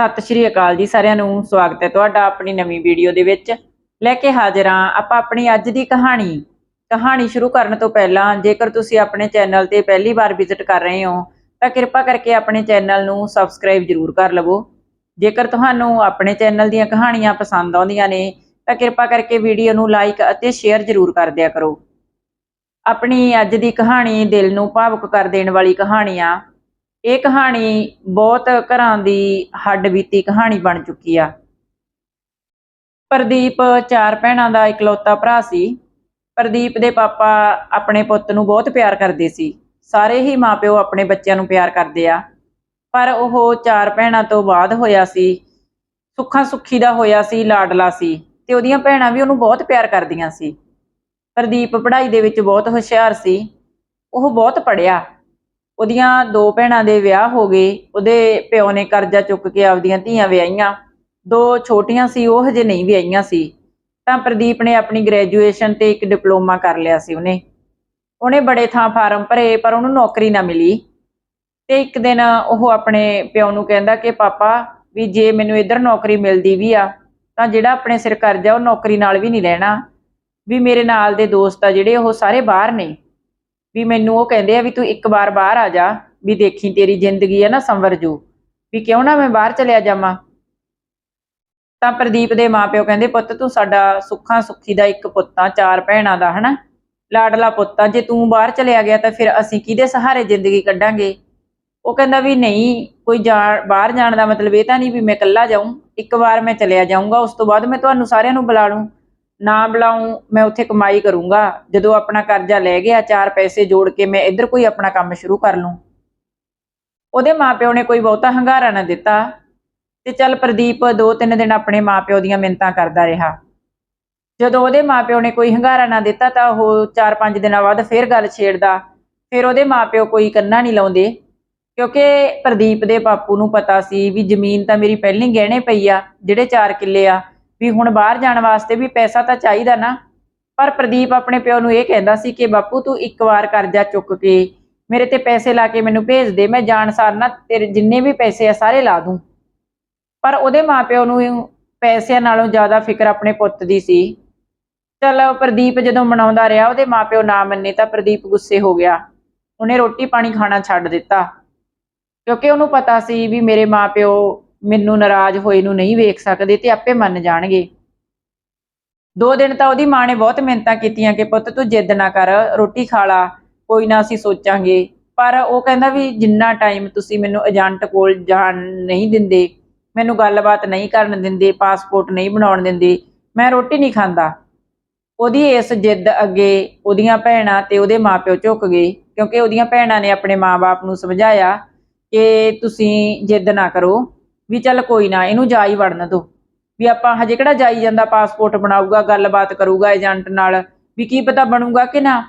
ਸਤਿ ਸ਼੍ਰੀ ਅਕਾਲ ਜੀ ਸਾਰਿਆਂ ਨੂੰ, ਸਵਾਗਤ ਹੈ ਤੁਹਾਡਾ ਆਪਣੀ ਨਵੀਂ ਵੀਡੀਓ ਦੇ ਵਿੱਚ। ਲੈ ਕੇ ਹਾਜ਼ਰ ਹਾਂ ਆਪਾਂ ਆਪਣੀ ਅੱਜ ਦੀ ਕਹਾਣੀ। ਕਹਾਣੀ ਸ਼ੁਰੂ ਕਰਨ ਤੋਂ ਪਹਿਲਾਂ ਜੇਕਰ ਤੁਸੀਂ ਆਪਣੇ ਚੈਨਲ ਤੇ ਪਹਿਲੀ ਵਾਰ ਵਿਜ਼ਿਟ ਕਰ ਰਹੇ ਹੋ, ਤਾਂ ਕਿਰਪਾ ਕਰਕੇ ਆਪਣੇ ਚੈਨਲ ਨੂੰ ਸਬਸਕ੍ਰਾਈਬ ਜ਼ਰੂਰ ਕਰ ਲਵੋ। ਜੇਕਰ ਤੁਹਾਨੂੰ ਆਪਣੇ ਚੈਨਲ ਦੀਆਂ ਕਹਾਣੀਆਂ ਪਸੰਦ ਆਉਂਦੀਆਂ ਨੇ, ਤਾਂ ਕਿਰਪਾ ਕਰਕੇ ਵੀਡੀਓ ਨੂੰ ਲਾਈਕ ਅਤੇ ਸ਼ੇਅਰ ਜ਼ਰੂਰ ਕਰ ਦਿਆ ਕਰੋ। ਆਪਣੀ ਅੱਜ ਦੀ ਕਹਾਣੀ ਦਿਲ ਨੂੰ ਭਾਵੁਕ ਕਰ ਦੇਣ ਵਾਲੀ ਕਹਾਣੀ ਆ। ਇਹ ਕਹਾਣੀ ਬਹੁਤ ਘਰਾਂ ਦੀ ਹੱਡ ਬੀਤੀ ਕਹਾਣੀ ਬਣ ਚੁੱਕੀ ਆ। ਪ੍ਰਦੀਪ ਚਾਰ ਭੈਣਾਂ ਦਾ ਇਕਲੌਤਾ ਭਰਾ ਸੀ। ਪ੍ਰਦੀਪ ਦੇ ਪਾਪਾ ਆਪਣੇ ਪੁੱਤ ਨੂੰ ਬਹੁਤ ਪਿਆਰ ਕਰਦੇ ਸੀ। ਸਾਰੇ ਹੀ ਮਾਪਿਓ ਆਪਣੇ ਬੱਚਿਆਂ ਨੂੰ ਪਿਆਰ ਕਰਦੇ ਆ। ਪਰ ਉਹ ਚਾਰ ਭੈਣਾਂ ਤੋਂ ਬਾਅਦ ਹੋਇਆ ਸੀ। ਸੁੱਖਾਂ ਸੁੱਖੀ ਦਾ ਹੋਇਆ ਸੀ, ਲਾਡਲਾ ਸੀ ਤੇ ਉਹਦੀਆਂ ਭੈਣਾਂ ਵੀ ਉਹਨੂੰ ਬਹੁਤ ਪਿਆਰ ਕਰਦੀਆਂ ਸੀ। ਪ੍ਰਦੀਪ ਪੜ੍ਹਾਈ ਦੇ ਵਿੱਚ ਬਹੁਤ ਹੁਸ਼ਿਆਰ ਸੀ। ਉਹ ਬਹੁਤ ਪੜ੍ਹਿਆ। ਉਹਦੀਆਂ ਦੋ ਭੈਣਾਂ ਦੇ ਵਿਆਹ ਹੋ ਗਏ, ਉਹਦੇ ਪਿਓ ਨੇ ਕਰਜ਼ਾ ਚੁੱਕ ਕੇ ਆਪਦੀਆਂ ਧੀਆਂ ਵਿਆਹੀਆਂ। ਦੋ ਛੋਟੀਆਂ ਸੀ, ਉਹ ਹਜੇ ਨਹੀਂ ਵਿਆਹੀਆਂ ਸੀ। ਤਾਂ ਪ੍ਰਦੀਪ ਨੇ ਆਪਣੀ ਗ੍ਰੈਜੂਏਸ਼ਨ ਤੇ ਇੱਕ ਡਿਪਲੋਮਾ ਕਰ ਲਿਆ ਸੀ ਉਹਨੇ। ਉਹਨੇ ਬੜੇ ਥਾਂ ਫਾਰਮ ਭਰੇ, ਪਰ ਉਹਨੂੰ ਨੌਕਰੀ ਨਾ ਮਿਲੀ। ਤੇ ਇੱਕ ਦਿਨ ਉਹ ਆਪਣੇ ਪਿਓ ਨੂੰ ਕਹਿੰਦਾ ਕਿ, ਪਾਪਾ, ਵੀ ਜੇ ਮੈਨੂੰ ਇੱਧਰ ਨੌਕਰੀ ਮਿਲਦੀ ਵੀ ਆ, ਤਾਂ ਜਿਹੜਾ ਆਪਣੇ ਸਿਰ ਕਰਜ਼ਾ, ਉਹ ਨੌਕਰੀ ਨਾਲ ਵੀ ਨਹੀਂ ਲੈਣਾ। ਵੀ ਮੇਰੇ ਨਾਲ ਦੇ ਦੋਸਤ ਆ ਜਿਹੜੇ, ਉਹ ਸਾਰੇ ਬਾਹਰ ਨੇ। ਵੀ ਮੈਨੂੰ ਉਹ ਕਹਿੰਦੇ ਆ ਵੀ ਤੂੰ ਇੱਕ ਵਾਰ ਬਾਹਰ ਆ ਜਾ, ਵੀ ਦੇਖੀ ਤੇਰੀ ਜ਼ਿੰਦਗੀ ਹੈ ਨਾ ਸੰਵਰ ਜੂ, ਵੀ ਕਿਉਂ ਨਾ ਮੈਂ ਬਾਹਰ ਚਲਿਆ ਜਾਵਾਂ? ਤਾਂ ਪ੍ਰਦੀਪ ਦੇ ਮਾਪਿਓ ਕਹਿੰਦੇ, ਪੁੱਤ, ਤੂੰ ਸਾਡਾ ਸੁੱਖਾਂ ਸੁੱਖੀ ਦਾ ਇੱਕ ਪੁੱਤਾਂ ਚਾਰ ਭੈਣਾਂ ਦਾ, ਹਨਾ? ਲਾਡਲਾ ਪੁੱਤਾਂ ਜੇ ਤੂੰ ਬਾਹਰ ਚਲਿਆ ਗਿਆ ਤਾਂ ਫਿਰ ਅਸੀਂ ਕਿਹਦੇ ਸਹਾਰੇ ਜ਼ਿੰਦਗੀ ਕੱਢਾਂਗੇ? ਉਹ ਕਹਿੰਦਾ ਵੀ ਨਹੀਂ, ਕੋਈ ਜਾ- ਬਾਹਰ ਜਾਣ ਦਾ ਮਤਲਬ ਇਹ ਤਾਂ ਨਹੀਂ ਵੀ ਮੈਂ ਇਕੱਲਾ ਜਾਊਂ, ਇੱਕ ਵਾਰ ਮੈਂ ਚਲਿਆ ਜਾਊਂਗਾ, ਉਸ ਤੋਂ ਬਾਅਦ ਮੈਂ ਤੁਹਾਨੂੰ ਸਾਰਿਆਂ ਨੂੰ ਬੁਲਾ ਲੂੰ। ਨਾ ਬੁਲਾਉਂ, ਮੈਂ ਉੱਥੇ ਕਮਾਈ ਕਰੂੰਗਾ। ਜਦੋਂ ਆਪਣਾ ਕਰਜ਼ਾ ਲੈ ਗਿਆ, ਚਾਰ ਪੈਸੇ ਜੋੜ ਕੇ ਮੈਂ ਇੱਧਰ ਕੋਈ ਆਪਣਾ ਕੰਮ ਸ਼ੁਰੂ ਕਰ ਲੂੰ। ਉਹਦੇ ਮਾਪਿਓ ਨੇ ਕੋਈ ਬਹੁਤਾ ਹੰਗਾਰਾ ਨਾ ਦਿੱਤਾ ਤੇ ਚੱਲ ਪ੍ਰਦੀਪ ਦੋ ਤਿੰਨ ਦਿਨ ਆਪਣੇ ਮਾਪਿਓ ਦੀਆਂ ਮਿੰਤਾਂ ਕਰਦਾ ਰਿਹਾ। ਜਦੋਂ ਉਹਦੇ ਮਾਪਿਓ ਨੇ ਕੋਈ ਹੰਗਾਰਾ ਨਾ ਦਿੱਤਾ ਤਾਂ ਉਹ 4-5 ਦਿਨਾਂ ਬਾਅਦ ਫੇਰ ਗੱਲ ਛੇੜਦਾ। ਫਿਰ ਉਹਦੇ ਮਾਪਿਓ ਕੋਈ ਕੰਨਾ ਨਹੀਂ ਲਾਉਂਦੇ, ਕਿਉਂਕਿ ਪ੍ਰਦੀਪ ਦੇ ਪਾਪੂ ਨੂੰ ਪਤਾ ਸੀ ਵੀ ਜ਼ਮੀਨ ਤਾਂ ਮੇਰੀ ਪਹਿਲੀ ਗਹਿਣੇ ਪਈ ਆ, ਜਿਹੜੇ 4 ਕਿੱਲੇ ਆ। ਵੀ ਹੁਣ ਬਾਹਰ ਜਾਣ ਵਾਸਤੇ ਵੀ ਪੈਸਾ ਤਾਂ ਚਾਹੀਦਾ ਨਾ। ਪਰ ਪ੍ਰਦੀਪ ਆਪਣੇ ਪਿਓ ਨੂੰ ਇਹ ਕਹਿੰਦਾ ਸੀ ਕਿ, ਬਾਪੂ, ਤੂੰ ਇੱਕ ਵਾਰ ਕਰਜ਼ਾ ਚੁੱਕ ਕੇ। ਮੇਰੇ ਤੇ ਪੈਸੇ ਲਾ ਕੇ ਮੈਨੂੰ ਭੇਜ ਦੇ। ਮੈਂ ਜਾਣ ਸਾਰ ਨਾ ਤੇਰੇ ਜਿੰਨੇ ਵੀ ਪੈਸੇ ਆ ਸਾਰੇ ਲਾ ਦੂੰ। ਪਰ ਉਹਦੇ ਮਾਪਿਓ ਨੂੰ ਪੈਸਿਆਂ ਨਾਲੋਂ ਜ਼ਿਆਦਾ ਫਿਕਰ ਆਪਣੇ ਪੁੱਤ ਦੀ ਸੀ। ਚਲ ਪ੍ਰਦੀਪ ਜਦੋਂ ਮਨਾਉਂਦਾ ਰਿਹਾ, ਉਹਦੇ ਮਾਪਿਓ ਨਾ ਮੰਨੇ ਤਾਂ ਪ੍ਰਦੀਪ ਗੁੱਸੇ ਹੋ ਗਿਆ। ਉਹਨੇ ਰੋਟੀ ਪਾਣੀ ਖਾਣਾ ਛੱਡ ਦਿੱਤਾ। ਕਿਉਂਕਿ ਉਹਨੂੰ ਪਤਾ ਸੀ ਵੀ ਮੇਰੇ ਮਾਪਿਓ ਮੈਨੂੰ ਨਾਰਾਜ਼ ਹੋਏ ਨੂੰ ਨਹੀਂ ਵੇਖ ਸਕਦੇ ਤੇ ਆਪੇ ਮੰਨ ਜਾਣਗੇ। ਦੋ ਦਿਨ ਤਾਂ ਉਹਦੀ ਮਾਂ ਨੇ ਬਹੁਤ ਮਿਹਨਤਾਂ ਕੀਤੀਆਂ ਕਿ ਪੁੱਤ ਤੂੰ ਜਿੱਦ ਨਾ ਕਰ, ਰੋਟੀ ਖਾ ਲਾ, ਕੋਈ ਨਾ ਅਸੀਂ ਸੋਚਾਂਗੇ। ਪਰ ਉਹ ਕਹਿੰਦਾ ਵੀ ਜਿੰਨਾ ਟਾਈਮ ਤੁਸੀਂ ਮੈਨੂੰ ਏਜੰਟ ਕੋਲ ਜਾਣ ਨਹੀਂ ਦਿੰਦੇ, ਮੈਨੂੰ ਗੱਲਬਾਤ ਨਹੀਂ ਕਰਨ ਦਿੰਦੇ ਪਾਸਪੋਰਟ ਨਹੀਂ ਬਣਾਉਣ ਦਿੰਦੇ, ਮੈਂ ਰੋਟੀ ਨਹੀਂ ਖਾਂਦਾ। ਉਹਦੀ ਇਸ ਜਿੱਦ ਅੱਗੇ ਉਹਦੀਆਂ ਭੈਣਾਂ ਤੇ ਉਹਦੇ ਮਾਪਿਓ ਝੁਕ ਗਏ, ਕਿਉਂਕਿ ਉਹਦੀਆਂ ਭੈਣਾਂ ਨੇ ਆਪਣੇ ਮਾਪੇ ਨੂੰ ਸਮਝਾਇਆ ਕਿ ਤੁਸੀਂ ਜਿੱਦ ਨਾ ਕਰੋ। ਵੀ ਚੱਲ ਕੋਈ ਨਾ, ਇਹਨੂੰ ਜਾ ਹੀ ਵੜਨ ਦੋ। ਵੀ ਆਪਾਂ ਹਜੇ ਕਿਹੜਾ ਜਾਈ ਜਾਂਦਾ, ਪਾਸਪੋਰਟ ਬਣਾਊਗਾ, ਗੱਲਬਾਤ ਕਰੂਗਾ ਏਜੰਟ ਨਾਲ, ਵੀ ਕੀ ਪਤਾ ਬਣੂਗਾ ਕਿ ਨਾ।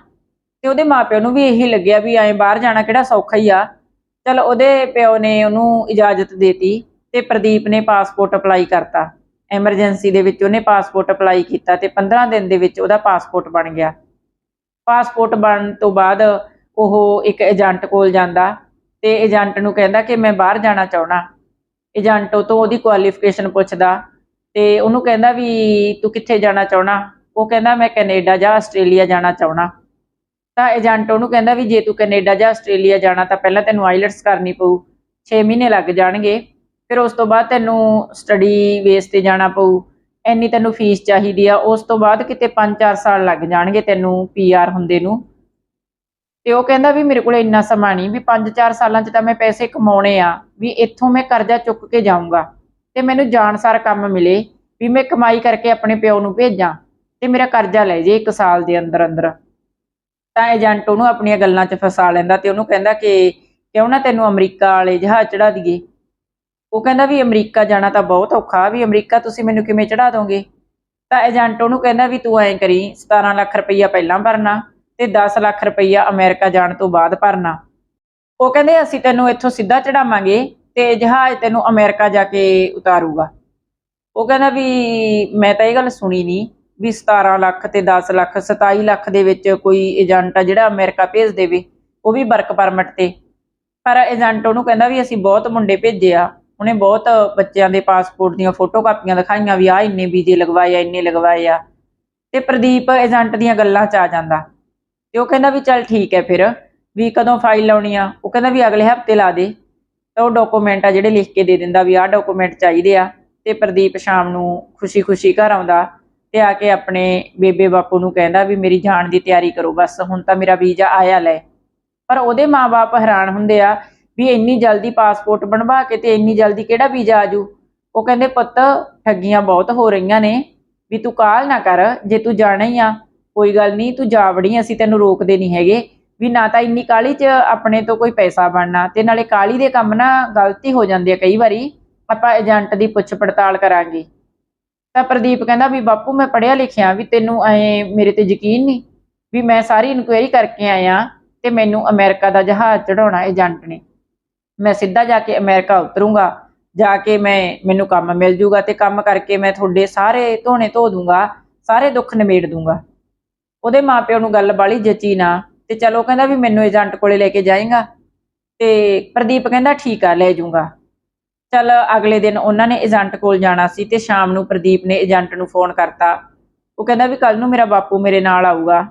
ਤੇ ਉਹਦੇ ਮਾਪਿਓ ਨੂੰ ਵੀ ਇਹੀ ਲੱਗਿਆ ਵੀ ਐਂ ਬਾਹਰ ਜਾਣਾ ਕਿਹੜਾ ਸੌਖਾ ਹੀ ਆ। ਚਲ ਉਹਦੇ ਪਿਓ ਨੇ ਉਹਨੂੰ ਇਜਾਜ਼ਤ ਦੇਤੀ ਤੇ ਪ੍ਰਦੀਪ ਨੇ ਪਾਸਪੋਰਟ ਅਪਲਾਈ ਕਰਤਾ। ਐਮਰਜੈਂਸੀ ਦੇ ਵਿੱਚ ਉਹਨੇ ਪਾਸਪੋਰਟ ਅਪਲਾਈ ਕੀਤਾ ਤੇ 15 ਦਿਨ ਦੇ ਵਿੱਚ ਉਹਦਾ ਪਾਸਪੋਰਟ ਬਣ ਗਿਆ। ਪਾਸਪੋਰਟ ਬਣਨ ਤੋਂ ਬਾਅਦ ਉਹ ਇੱਕ ਏਜੰਟ ਕੋਲ ਜਾਂਦਾ ਤੇ ਏਜੰਟ ਨੂੰ ਕਹਿੰਦਾ ਕਿ ਮੈਂ ਬਾਹਰ ਜਾਣਾ ਚਾਹਣਾ ਏਜੰਟੋ ਤੋਂ ਉਹਦੀ ਕੁਆਲੀਫਿਕੇਸ਼ਨ ਪੁੱਛਦਾ ਤੇ ਉਹਨੂੰ ਕਹਿੰਦਾ ਵੀ ਤੂੰ ਕਿੱਥੇ ਜਾਣਾ ਚਾਹਣਾ ਉਹ ਕਹਿੰਦਾ ਮੈਂ ਕੈਨੇਡਾ ਜਾਂ ਆਸਟ੍ਰੇਲੀਆ ਜਾਣਾ ਚਾਹਣਾ ਤਾਂ ਏਜੰਟ ਉਹਨੂੰ ਕਹਿੰਦਾ ਵੀ ਜੇ ਤੂੰ ਕੈਨੇਡਾ ਜਾਂ ਆਸਟ੍ਰੇਲੀਆ ਜਾਣਾ ਤਾਂ ਪਹਿਲਾਂ ਤੈਨੂੰ ਆਈਲਟਸ ਕਰਨੀ ਪਊ 6 ਮਹੀਨੇ ਲੱਗ ਜਾਣਗੇ। ਫਿਰ ਉਸ ਤੋਂ ਬਾਅਦ ਤੈਨੂੰ ਸਟੱਡੀ ਬੇਸ ਤੇ ਜਾਣਾ ਪਊ, ਇੰਨੀ ਤੈਨੂੰ ਫੀਸ ਚਾਹੀਦੀ ਆ। ਉਸ ਤੋਂ ਬਾਅਦ ਕਿਤੇ 5-4 ਸਾਲ ਲੱਗ ਜਾਣਗੇ ਤੈਨੂੰ ਪੀਆਰ ਹੁੰਦੇ ਨੂੰ। ਤੇ ਉਹ ਕਹਿੰਦਾ ਵੀ ਮੇਰੇ ਕੋਲ ਇੰਨਾ ਸਮਾਂ ਨਹੀਂ, ਵੀ 5-4 ਸਾਲਾਂ 'ਚ ਤਾਂ ਮੈਂ ਪੈਸੇ ਕਮਾਉਣੇ ਆ, ਵੀ ਇੱਥੋਂ ਮੈਂ ਕਰਜ਼ਾ ਚੁੱਕ ਕੇ ਜਾਊਂਗਾ ਤੇ ਮੈਨੂੰ ਜਾਣਸਾਰ ਕੰਮ ਮਿਲੇ ਵੀ ਮੈਂ ਕਮਾਈ ਕਰਕੇ ਆਪਣੇ ਪਿਓ ਨੂੰ ਭੇਜਾਂ ਤੇ ਮੇਰਾ ਕਰਜ਼ਾ ਲੈ ਜੇ 1 ਸਾਲ ਦੇ ਅੰਦਰ ਅੰਦਰ। ਤਾਂ ਏਜੰਟ ਉਹਨੂੰ ਆਪਣੀਆਂ ਗੱਲਾਂ 'ਚ ਫਸਾ ਲੈਂਦਾ ਤੇ ਉਹਨੂੰ ਕਹਿੰਦਾ ਕਿ ਕਿਉਂ ਨਾ ਤੈਨੂੰ ਅਮਰੀਕਾ ਵਾਲੇ ਜਹਾਜ਼ ਚੜਾ ਦਈਏ। ਉਹ ਕਹਿੰਦਾ ਵੀ ਅਮਰੀਕਾ ਜਾਣਾ ਤਾਂ ਬਹੁਤ ਔਖਾ, ਵੀ ਅਮਰੀਕਾ ਤੁਸੀਂ ਮੈਨੂੰ ਕਿਵੇਂ ਚੜਾ ਦੋਗੇ? ਤਾਂ ਏਜੰਟ ਉਹਨੂੰ ਕਹਿੰਦਾ ਵੀ ਤੂੰ ਐਂ ਕਰੀ 17 ਲੱਖ ਰੁਪਈਆ ਪਹਿਲਾਂ ਭਰਨਾ ਤੇ 10 ਲੱਖ ਰੁਪਈਆ ਅਮਰੀਕਾ ਜਾਣ ਤੋਂ ਬਾਅਦ ਭਰਨਾ। ਉਹ ਕਹਿੰਦੇ, ਅਸੀਂ ਤੈਨੂੰ ਇੱਥੋਂ ਸਿੱਧਾ ਚੜਾਵਾਂਗੇ ਤੇ ਜਹਾਜ਼ ਤੈਨੂੰ ਅਮਰੀਕਾ ਜਾ ਕੇ ਉਤਾਰੂਗਾ। ਉਹ ਕਹਿੰਦਾ ਵੀ, ਮੈਂ ਤਾਂ ਇਹ ਗੱਲ ਸੁਣੀ ਨਹੀਂ ਵੀ 17 ਲੱਖ ਤੇ 10 ਲੱਖ 27 ਲੱਖ ਦੇ ਵਿੱਚ ਕੋਈ ਏਜੰਟ ਆ ਜਿਹੜਾ ਅਮਰੀਕਾ ਭੇਜ ਦੇਵੇ, ਉਹ ਵੀ ਵਰਕ ਪਰਮਿਟ ਤੇ। ਪਰ ਏਜੰਟ ਉਹਨੂੰ ਕਹਿੰਦਾ ਵੀ, ਅਸੀਂ ਬਹੁਤ ਮੁੰਡੇ ਭੇਜੇ ਆ, ਉਹਨੇ ਬਹੁਤ ਬੱਚਿਆਂ ਦੇ ਪਾਸਪੋਰਟ ਦੀਆਂ ਫੋਟੋ ਕਾਪੀਆਂ ਦਿਖਾਈਆਂ ਵੀ ਆ ਇੰਨੇ ਵੀਜ਼ੇ ਲਗਵਾਏ ਆ, ਇੰਨੇ ਲਗਵਾਏ ਆ। ਤੇ ਪ੍ਰਦੀਪ ਏਜੰਟ ਦੀਆਂ ਗੱਲਾਂ 'ਚ ਆ ਜਾਂਦਾ। ਤੇ ਉਹ ਕਹਿੰਦਾ ਵੀ ਚੱਲ ਠੀਕ ਹੈ ਫਿਰ, ਵੀ ਕਦੋਂ ਫਾਈਲ ਲਾਉਣੀ ਆ? ਉਹ ਕਹਿੰਦਾ ਵੀ ਅਗਲੇ ਹਫ਼ਤੇ ਲਾ ਦੇ। ਤਾਂ ਉਹ ਡਾਕੂਮੈਂਟ ਆ ਜਿਹੜੇ ਲਿਖ ਕੇ ਦੇ ਦਿੰਦਾ ਵੀ ਆਹ ਡਾਕੂਮੈਂਟ ਚਾਹੀਦੇ ਆ। ਤੇ ਪ੍ਰਦੀਪ ਸ਼ਾਮ ਨੂੰ ਖੁਸ਼ੀ-ਖੁਸ਼ੀ ਘਰ ਆਉਂਦਾ ਤੇ ਆ ਕੇ ਆਪਣੇ ਬੇਬੇ ਬਾਪੂ ਨੂੰ ਕਹਿੰਦਾ ਵੀ ਮੇਰੀ ਜਾਣ ਦੀ ਤਿਆਰੀ ਕਰੋ, ਬਸ ਹੁਣ ਤਾਂ ਮੇਰਾ ਵੀਜ਼ਾ ਆਇਆ ਲੈ। ਪਰ ਉਹਦੇ ਮਾਪੇ ਹੈਰਾਨ ਹੁੰਦੇ ਆ ਵੀ ਇੰਨੀ ਜਲਦੀ ਪਾਸਪੋਰਟ ਬਣਵਾ ਕੇ ਤੇ ਇੰਨੀ ਜਲਦੀ ਕਿਹੜਾ ਵੀਜ਼ਾ ਆਜੂ? ਉਹ ਕਹਿੰਦੇ, ਪੁੱਤ, ਠੱਗੀਆਂ ਬਹੁਤ ਹੋ ਰਹੀਆਂ ਨੇ। ਵੀ ਤੂੰ ਕਾਲ ਨਾ ਕਰ, ਜੇ ਤੂੰ ਜਾਣਾ ਹੀ ਆ ਕੋਈ ਗੱਲ ਨਹੀਂ, ਤੂੰ ਜਾ ਵੜੀ, ਅਸੀਂ ਤੈਨੂੰ ਰੋਕਦੇ ਨਹੀਂ ਹੈਗੇ। ਵੀ ਨਾ ਤਾਂ ਇੰਨੀ ਕਾਲੀ 'ਚ ਆਪਣੇ ਤੋਂ ਕੋਈ ਪੈਸਾ ਬਣਨਾ, ਤੇ ਨਾਲੇ ਕਾਲੀ ਦੇ ਕੰਮ ਨਾ ਗਲਤੀ ਹੋ ਜਾਂਦੀ ਹੈ ਕਈ ਵਾਰੀ। ਆਪਾਂ ਏਜੰਟ ਦੀ ਪੁੱਛ ਪੜਤਾਲ ਕਰਾਂਗੇ। ਤਾਂ ਪ੍ਰਦੀਪ ਕਹਿੰਦਾ ਵੀ, ਬਾਪੂ, ਮੈਂ ਪੜਿਆ ਲਿਖਿਆ ਵੀ ਤੈਨੂੰ ਐ ਮੇਰੇ ਤੇ ਯਕੀਨ ਨਹੀਂ ਵੀ ਮੈਂ ਸਾਰੀ ਇਨਕੁਆਇਰੀ ਕਰਕੇ ਆਇਆ ਤੇ ਮੈਨੂੰ ਅਮਰੀਕਾ ਦਾ ਜਹਾਜ਼ ਚੜਾਉਣਾ ਏਜੰਟ ਨੇ। ਮੈਂ ਸਿੱਧਾ ਜਾ ਕੇ ਅਮਰੀਕਾ ਉਤਰੂੰਗਾ, ਜਾ ਕੇ ਮੈਂ, ਮੈਨੂੰ ਕੰਮ ਮਿਲ ਜੂਗਾ ਤੇ ਕੰਮ ਕਰਕੇ ਮੈਂ ਤੁਹਾਡੇ ਸਾਰੇ ਧੋਣੇ ਧੋ ਦੂੰਗਾ, ਸਾਰੇ ਦੁੱਖ ਨਿਮੇੜ ਦੂੰਗਾ। ਉਹਦੇ ਮਾਪਿਆਂ ਨੂੰ ਗੱਲ ਬਾਲੀ ਜਚੀ ਨਾ, ਤੇ ਚਲੋ ਕਹਿੰਦਾ ਵੀ ਮੈਨੂੰ ਏਜੰਟ ਕੋਲੇ ਲੈ ਕੇ ਜਾਏਗਾ, ਤੇ ਪ੍ਰਦੀਪ ਕਹਿੰਦਾ ਠੀਕ ਆ, ਲੈ ਜਾਊਂਗਾ। ਚੱਲ ਅਗਲੇ ਦਿਨ ਉਹਨਾਂ ਨੇ ਏਜੰਟ ਕੋਲ ਜਾਣਾ ਸੀ ਤੇ ਸ਼ਾਮ ਨੂੰ ਪ੍ਰਦੀਪ ਨੇ ਏਜੰਟ ਨੂੰ ਫੋਨ ਕਰਤਾ। ਉਹ ਕਹਿੰਦਾ ਵੀ ਕੱਲ ਨੂੰ ਮੇਰਾ ਬਾਪੂ ਮੇਰੇ ਨਾਲ ਆਊਗਾ।